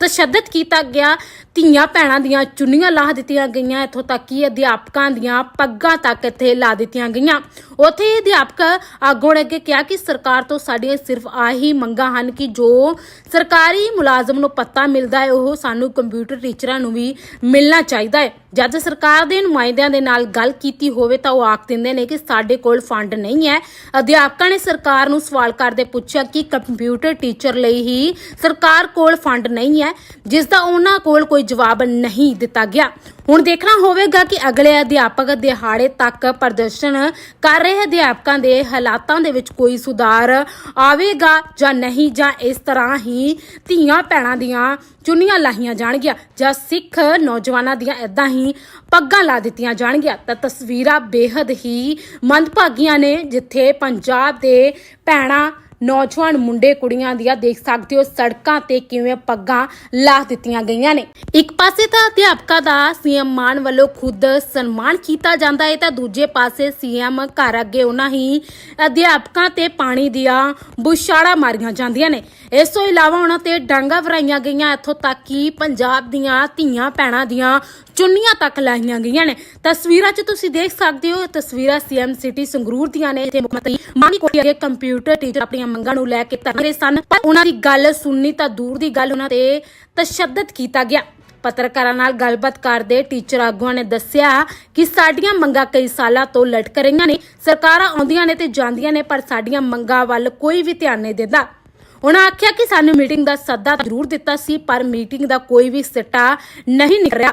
ਤਸ਼ੱਦਦ ਕੀਤਾ ਗਿਆ। ਧੀਆਂ ਭੈਣਾਂ ਦੀਆਂ ਚੁੰਨੀਆਂ ਲਾਹ ਦਿੱਤੀਆਂ ਗਈਆਂ ਇੱਥੋਂ ਤੱਕ ਕਿ ਅਧਿਆਪਕਾਂ ਦੀਆਂ ਪੱਗਾਂ ਤੱਕ ਇੱਥੇ ਲਾ ਦਿੱਤੀਆਂ ਗਈਆਂ। ਉੱਥੇ ਹੀ ਅਧਿਆਪਕ ਆਗੋਂ ਨੇ ਅੱਗੇ ਕਿਹਾ ਕਿ ਸਰਕਾਰ ਤੋਂ ਸਾਡੀਆਂ ਸਿਰਫ ਆਹੀ ਮੰਗਾਂ ਹਨ ਕਿ ਜੋ ਸਰਕਾਰੀ ਮੁਲਾਜ਼ਮ ਨੂੰ ਪੱਤਾ ਮਿਲਦਾ ਹੈ, ਉਹ ਸਾਨੂੰ ਕੰਪਿਊਟਰ ਟੀਚਰਾਂ ਨੂੰ ਵੀ ਮਿਲਣਾ ਚਾਹੀਦਾ ਹੈ। ਜਦ ਸਰਕਾਰ ਦੇ ਨੁਮਾਇੰਦਿਆਂ ਦੇ ਨਾਲ ਗੱਲ ਕੀਤੀ ਹੋਵੇ ਤਾਂ ਉਹ ਆਖ ਦਿੰਦੇ ਨੇ ਕਿ ਸਾਡੇ ਕੋਲ ਫੰਡ ਨਹੀਂ ਹੈ। ਅਧਿਆਪਕਾਂ ਨੇ ਸਰਕਾਰ ਨੂੰ ਸਵਾਲ ਕਰਦੇ ਪੁੱਛਿਆ ਕਿ ਕੰਪਿਊਟਰ ਟੀਚਰ ਲਈ ਹੀ ਸਰਕਾਰ ਕੋਲ ਫੰਡ ਨਹੀਂ ਹੈ, ਜਿਸ ਦਾ ਉਹਨਾਂ ਕੋਲ ਕੋਈ ਜਵਾਬ ਨਹੀਂ ਦਿੱਤਾ ਗਿਆ। ਹੁਣ ਦੇਖਣਾ ਹੋਵੇਗਾ ਕਿ ਅਗਲੇ ਅਧਿਆਪਕ ਦਿਹਾੜੇ ਤੱਕ ਪ੍ਰਦਰਸ਼ਨ ਕਰ ਰਹੇ ਅਧਿਆਪਕਾਂ ਦੇ ਹਾਲਾਤਾਂ ਦੇ ਵਿੱਚ ਕੋਈ ਸੁਧਾਰ ਆਵੇਗਾ ਜਾਂ ਨਹੀਂ, ਜਾਂ ਇਸ ਤਰ੍ਹਾਂ ਹੀ ਧੀਆਂ ਭੈਣਾਂ ਦੀਆਂ ਚੁੰਨੀਆਂ ਲਾਹੀਆਂ ਜਾਣਗੀਆਂ ਜਾਂ ਸਿੱਖ ਨੌਜਵਾਨਾਂ ਦੀਆਂ ਇਦਾਂ ਹੀ ਪੱਗਾਂ ਲਾ ਦਿੱਤੀਆਂ ਜਾਣਗੀਆਂ। ਤਾਂ ਤਸਵੀਰਾਂ ਬੇहद ਹੀ ਮੰਦਭਾਗੀਆਂ ਨੇ, ਜਿੱਥੇ ਪੰਜਾਬ ਦੇ ਭੈਣਾਂ ਨੌਜਵਾਨ ਮੁੰਡੇ ਕੁੜੀਆਂ ਦੀਆਂ ਦੇਖ ਸਕਦੇ ਹੋ ਸੜਕਾਂ ਤੇ ਕਿਵੇਂ ਪੱਗਾਂ ਲਾ ਦਿੱਤੀਆਂ ਗਈਆਂ ਨੇ। ਇੱਕ ਪਾਸੇ ਤਾਂ ਅਧਿਆਪਕਾਂ ਦਾ ਸੀਐਮ ਮਾਨ ਵੱਲੋਂ ਖੁਦ ਸਨਮਾਨ ਕੀਤਾ ਜਾਂਦਾ ਹੈ ਤਾਂ ਦੂਜੇ ਪਾਸੇ ਸੀਐਮ ਘਰ ਅੱਗੇ ਉਹਨਾਂ ਹੀ ਅਧਿਆਪਕਾਂ ਤੇ ਪਾਣੀ ਦੀਆਂ ਬੁਛਾੜਾਂ ਮਾਰੀਆਂ ਜਾਂਦੀਆਂ ਨੇ। ਇਸ ਤੋਂ ਇਲਾਵਾ ਉਹਨਾਂ ਤੇ ਡਾਂਗਾ ਵਰਾਈਆਂ ਗਈਆਂ। ਇੱਥੋਂ ਤੱਕ ਕਿ ਪੰਜਾਬ ਦੀਆਂ ਧੀਆਂ ਭੈਣਾਂ ਦੀਆਂ ਚੁੰਨੀਆਂ ਤੱਕ ਲਾਈਆਂ ਗਈਆਂ ਨੇ। ਤਸਵੀਰਾਂ 'ਚ ਤੁਸੀਂ ਦੇਖ ਸਕਦੇ ਹੋ ਇਹ ਤਸਵੀਰਾਂ ਸੀਐਮ ਸਿਟੀ ਸੰਗਰੂਰ ਦੀਆਂ ਨੇ ਇੱਥੇ ਮੁੱਖ ਮੰਤਰੀ ਮਾਨੀ ਕੋਟੀ ਅੱਗੇ ਕੰਪਿਊਟਰ ਟੀਚਰ ਆਪਣੀਆਂ ਮੰਗਾਂ ਨੂੰ ਲੈ ਕੇ ਧਰਨੇ ਸਨ। ਪਰ ਉਹਨਾਂ ਦੀ ਗੱਲ ਸੁਣਨੀ ਤਾਂ ਦੂਰ ਦੀ ਗੱਲ, ਉਹਨਾਂ ਤੇ ਤਸ਼ੱਦਦ ਕੀਤਾ ਗਿਆ। ਪੱਤਰਕਾਰਾਂ ਨਾਲ ਗੱਲਬਾਤ ਕਰਦੇ ਟੀਚਰ ਆਗੂਆਂ ਨੇ ਦੱਸਿਆ ਕਿ ਸਾਡੀਆਂ ਮੰਗਾਂ ਕਈ ਸਾਲਾਂ ਤੋਂ ਲਟਕ ਰਹੀਆਂ ਨੇ। ਸਰਕਾਰਾਂ ਆਉਂਦੀਆਂ ਨੇ ਤੇ ਜਾਂਦੀਆਂ ਨੇ, ਪਰ ਸਾਡੀਆਂ ਮੰਗਾਂ ਵੱਲ ਕੋਈ ਵੀ ਧਿਆਨ ਨਹੀਂ ਦਿੰਦਾ। ਉਹਨਾਂ ਆਖਿਆ ਕਿ ਸਾਨੂੰ ਮੀਟਿੰਗ ਦਾ ਸੱਦਾ ਜ਼ਰੂਰ ਦਿੱਤਾ ਸੀ, ਪਰ ਮੀਟਿੰਗ ਦਾ ਕੋਈ ਵੀ ਸਿੱਟਾ ਨਹੀਂ ਨਿਕਲਿਆ।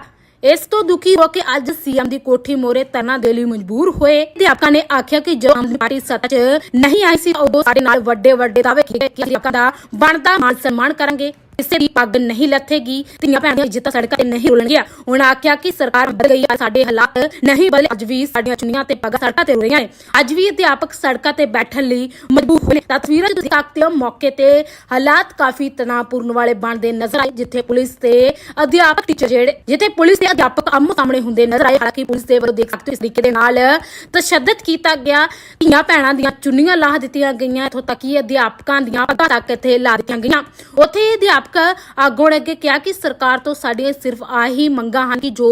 ਇਸ ਤੋਂ ਦੁਖੀ ਹੋ ਕੇ ਅੱਜ ਸੀਐਮ ਦੀ ਕੋਠੀ ਮੋਰੇ ਧਰਨਾ ਦੇ ਲਈ ਮਜਬੂਰ ਹੋਏ। ਅਧਿਆਪਕਾਂ ਨੇ ਆਖਿਆ ਕਿ ਜਦੋਂ ਆਮ ਪਾਰਟੀ ਸੱਤਾ 'ਚ ਨਹੀਂ ਆਈ ਸੀ, ਉਦੋਂ ਸਾਡੇ ਨਾਲ ਵੱਡੇ ਵੱਡੇ ਦਾਅਵੇ ਕੀਤੇ ਕਿ ਅਧਿਆਪਕਾਂ ਦਾ ਬਣਦਾ ਮਾਨ ਸਨਮਾਨ ਕਰਾਂਗੇ। ਕਿਸੇ ਦੀ ਪੱਗ ਨਹੀਂ ਲੱਥੇਗੀ, ਧੀਆਂ ਭੈਣਾਂ ਦੀ ਇੱਜ਼ਤਾਂ ਸੜਕਾਂ ਤੇ ਨਹੀਂ ਰੁਲਣਗੀਆਂ। ਉਹਨਾਂ ਆਖਿਆ ਕਿ ਸਰਕਾਰ ਬਦਲ ਗਈ ਹੈ ਸਾਡੇ ਹਾਲਾਤ ਨਹੀਂ ਬਦਲੇ, ਅੱਜ ਵੀ ਸਾਡੀਆਂ ਚੁੰਨੀਆਂ ਤੇ ਪੱਗਾਂ ਸੜਕਾਂ ਤੇ ਰੁਲ ਰਹੀਆਂ ਨੇ। ਅੱਜ ਵੀ ਅਧਿਆਪਕ ਸੜਕਾਂ ਤੇ ਬੈਠਣ ਲਈ ਮਜਬੂਰ ਹੋਏ ਤਸਵੀਰਾਂ ਤੁਸੀਂ ਦੇਖ ਹੋ, ਮੌਕੇ ਤੇ ਹਾਲਾਤ ਕਾਫੀ ਤਣਾਅਪੂਰਨ ਵਾਲੇ ਬਣਦੇ ਨਜ਼ਰ ਆਏ, ਜਿੱਥੇ ਪੁਲਿਸ ਤੇ ਅਧਿਆਪਕ ਟੀਚਰ ਜਿਹੜੇ, ਜਿੱਥੇ ਪੁਲਿਸ ਤੇ ਅਧਿਆਪਕ ਆਮੋ ਸਾਹਮਣੇ ਹੁੰਦੇ ਨਜ਼ਰ ਆਏ। ਹਾਲਾਂਕਿ ਪੁਲਿਸ ਦੇ ਵੱਲੋਂ ਦੇਖ ਸਕਦੇ ਹੋ, ਇਸ ਤਰੀਕੇ ਦੇ ਨਾਲ ਤਸ਼ੱਦਦ ਕੀਤਾ ਗਿਆ। ਧੀਆਂ ਭੈਣਾਂ ਦੀਆਂ ਚੁੰਨੀਆਂ ਲਾਹ ਦਿੱਤੀਆਂ ਗਈਆਂ। ਇੱਥੋਂ ਤੱਕ ਕਿ ਅਧਿਆਪਕਾਂ ਦੀਆਂ ਪੱਗਾਂ ਤੱਕ ਇੱਥੇ ਲਾ ਦਿੱਤੀਆਂ ਗਈਆਂ। ਉੱਥੇ ਹੀ ਅਧਿਆਪਕ ਆਗੋਂ ਨੇ ਅੱਗੇ ਕਿਹਾ ਕਿ ਸਰਕਾਰ ਤੋਂ ਸਾਡੀਆਂ ਸਿਰਫ ਆਹੀ ਮੰਗਾਂ ਹਨ ਕਿ ਜੋ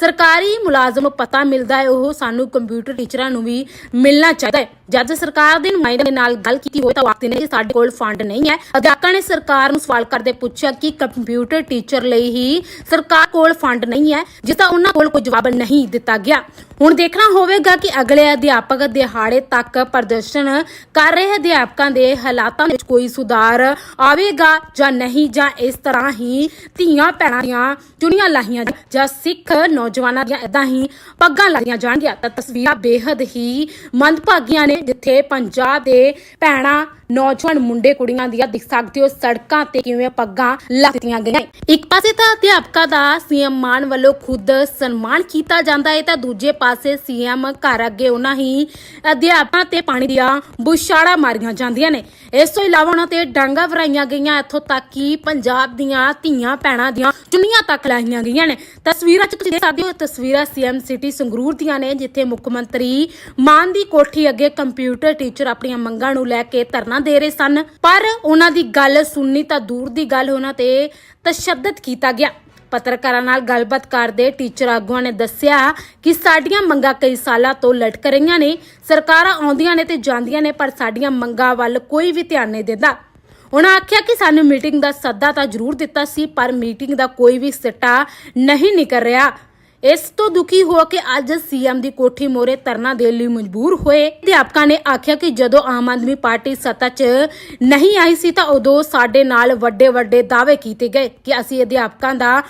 ਸਰਕਾਰੀ ਮੁਲਾਜ਼ਮ ਨੂੰ ਪਤਾ ਮਿਲਦਾ ਹੈ, ਉਹ ਸਾਨੂੰ ਕੰਪਿਊਟਰ ਟੀਚਰਾਂ ਨੂੰ ਵੀ ਮਿਲਣਾ ਚਾਹੀਦਾ ਹੈ। ਜਦ ਸਰਕਾਰ ਦੇ ਨੁਮਾਇੰਦੇ ਨਾਲ ਗੱਲ ਕੀਤੀ ਹੋਈ ਤਾਂ ਉਹ ਨੇ ਕਿ ਸਾਡੇ ਕੋਲ ਫੰਡ ਨਹੀਂ ਹੈ। ਅਧਿਆਪਕਾਂ ਨੇ ਸਰਕਾਰ ਨੂੰ ਸਵਾਲ ਕਰਦੇ ਪੁੱਛਿਆ ਕਿ ਕੰਪਿਊਟਰ ਟੀਚਰ ਲਈ ਹੀ ਸਰਕਾਰ ਕੋਲ ਫੰਡ ਨਹੀਂ ਹੈ, ਜਿਸ ਦਾ ਉਹਨਾਂ ਕੋਲ ਕੋਈ ਜਵਾਬ ਨਹੀਂ ਦਿੱਤਾ ਗਿਆ। ਹੁਣ ਦੇਖਣਾ ਹੋਵੇਗਾ ਕਿ ਅਗਲੇ ਅਧਿਆਪਕ ਦਿਹਾੜੇ ਤੱਕ ਪ੍ਰਦਰਸ਼ਨ ਕਰ ਰਹੇ ਅਧਿਆਪਕਾਂ ਦੇ ਹਾਲਾਤਾਂ ਵਿੱਚ ਕੋਈ ਸੁਧਾਰ ਆਵੇਗਾ ਜਾਂ ਨਹੀਂ। ਜਾਂ ਇਸ ਤਰ੍ਹਾਂ ਹੀ ਧੀਆਂ ਭੈਣਾਂ ਦੀਆਂ ਚੁਣੀਆਂ ਲਾਹੀਆਂ ਜਾਂ ਸਿੱਖ ਨੌਜਵਾਨਾਂ ਦੀਆਂ ਇਦਾਂ ਹੀ ਪੱਗਾਂ ਲਾਈਆਂ ਜਾਣਗੀਆਂ। ਤਾਂ ਤਸਵੀਰਾਂ ਬੇहद ਹੀ ਮੰਦਭਾਗੀਆਂ ਨੇ, ਜਿੱਥੇ ਪੰਜਾਬ ਦੇ ਭੈਣਾਂ ਨੌਜਵਾਨ ਮੁੰਡੇ ਕੁੜੀਆਂ ਦੀਆਂ ਦਿਖ ਸਕਦੇ ਹੋ ਸੜਕਾਂ ਤੇ ਕਿਵੇਂ ਪੱਗਾਂ ਲਾ ਗਈਆਂ ਇੱਕ ਪਾਸੇ ਤਾਂ ਅਧਿਆਪਕਾਂ ਦਾ ਸੀਐਮ ਮਾਨ ਵੱਲੋਂ ਖੁਦ ਸਨਮਾਨ ਕੀਤਾ ਜਾਂਦਾ ਹੈ ਤਾਂ ਦੂਜੇ ਪਾਸੇ ਸੀਐਮ ਘਰ ਅੱਗੇ ਉਹਨਾਂ ਹੀ ਅਧਿਆਪਕਾਂ ਤੇ ਪਾਣੀ ਦੀਆਂ ਬੁਛਾੜਾਂ ਮਾਰੀਆਂ ਜਾਂਦੀਆਂ ਨੇ। ਇਸ ਤੋਂ ਇਲਾਵਾ ਉਹਨਾਂ ਤੇ ਡਾਂਗਾ ਵਰਾਈਆਂ ਗਈਆਂ। ਇੱਥੋਂ ਤੱਕ ਕਿ ਪੰਜਾਬ ਦੀਆਂ ਧੀਆਂ ਭੈਣਾਂ ਦੀਆਂ ਚੁੰਨੀਆਂ ਤੱਕ ਲਾਈਆਂ ਗਈਆਂ ਨੇ। ਤਸਵੀਰਾਂ 'ਚ ਤੁਸੀਂ ਦੇਖ ਸਕਦੇ ਹੋ, ਇਹ ਤਸਵੀਰਾਂ ਸੀਐਮ ਸਿਟੀ ਸੰਗਰੂਰ ਦੀਆਂ ਨੇ, ਜਿੱਥੇ ਮੁੱਖ ਮੰਤਰੀ ਮਾਨ ਦੀ ਕੋਠੀ ਅੱਗੇ ਕੰਪਿਊਟਰ ਟੀਚਰ ਆਪਣੀਆਂ ਮੰਗਾਂ ਨੂੰ ਲੈ ਕੇ ਧਰਨਾ ਦੇ ਰਹੇ ਸਨ। ਪਰ ਉਹਨਾਂ ਦੀ ਗੱਲ ਸੁਣਨੀ ਤਾਂ ਦੂਰ ਦੀ ਗੱਲ ਉਹਨਾਂ ਤੇ ਤਸ਼ੱਦਦ ਕੀਤਾ ਗਿਆ। ਪੱਤਰਕਾਰਾਂ ਨਾਲ ਗੱਲਬਾਤ ਕਰਦੇ ਟੀਚਰ ਆਗੂਆਂ ਨੇ ਦੱਸਿਆ ਕਿ ਸਾਡੀਆਂ ਮੰਗਾਂ ਕਈ ਸਾਲਾਂ ਤੋਂ ਲਟਕ ਰਹੀਆਂ ਨੇ। ਸਰਕਾਰਾਂ ਆਉਂਦੀਆਂ ਨੇ ਤੇ ਜਾਂਦੀਆਂ ਨੇ, ਪਰ ਸਾਡੀਆਂ ਮੰਗਾਂ ਵੱਲ ਕੋਈ ਵੀ ਧਿਆਨ ਨਹੀਂ ਦਿੰਦਾ। ਉਹਨਾਂ ਆਖਿਆ ਕਿ ਸਾਨੂੰ ਮੀਟਿੰਗ ਦਾ ਸੱਦਾ ਤਾਂ ਜ਼ਰੂਰ ਦਿੱਤਾ ਸੀ, ਪਰ ਮੀਟਿੰਗ ਦਾ ਕੋਈ ਵੀ ਸਿੱਟਾ ਨਹੀਂ ਨਿਕਲ ਰਿਹਾ। ਇਸ ਤੋਂ ਦੁਖੀ ਹੋ ਕੇ ਅੱਜ ਸੀਐਮ ਦੀ ਕੋਠੀ ਮੋਰੇ ਧਰਨਾ ਦੇਣ ਲਈ ਮਜਬੂਰ ਹੋਏ। ਅਧਿਆਪਕਾਂ ਨੇ ਆਖਿਆ ਕਿ ਜਦੋਂ ਆਮ ਆਦਮੀ ਪਾਰਟੀ ਸੱਤਾ 'ਚ ਨਹੀਂ ਆਈ ਸੀ ਤਾਂ ਉਦੋਂ ਸਾਡੇ ਨਾਲ ਵੱਡੇ ਵੱਡੇ ਦਾਅਵੇ ਕੀਤੇ ਗਏ ਕਿ ਅਸੀਂ ਅਧਿਆਪਕਾਂ ਦਾ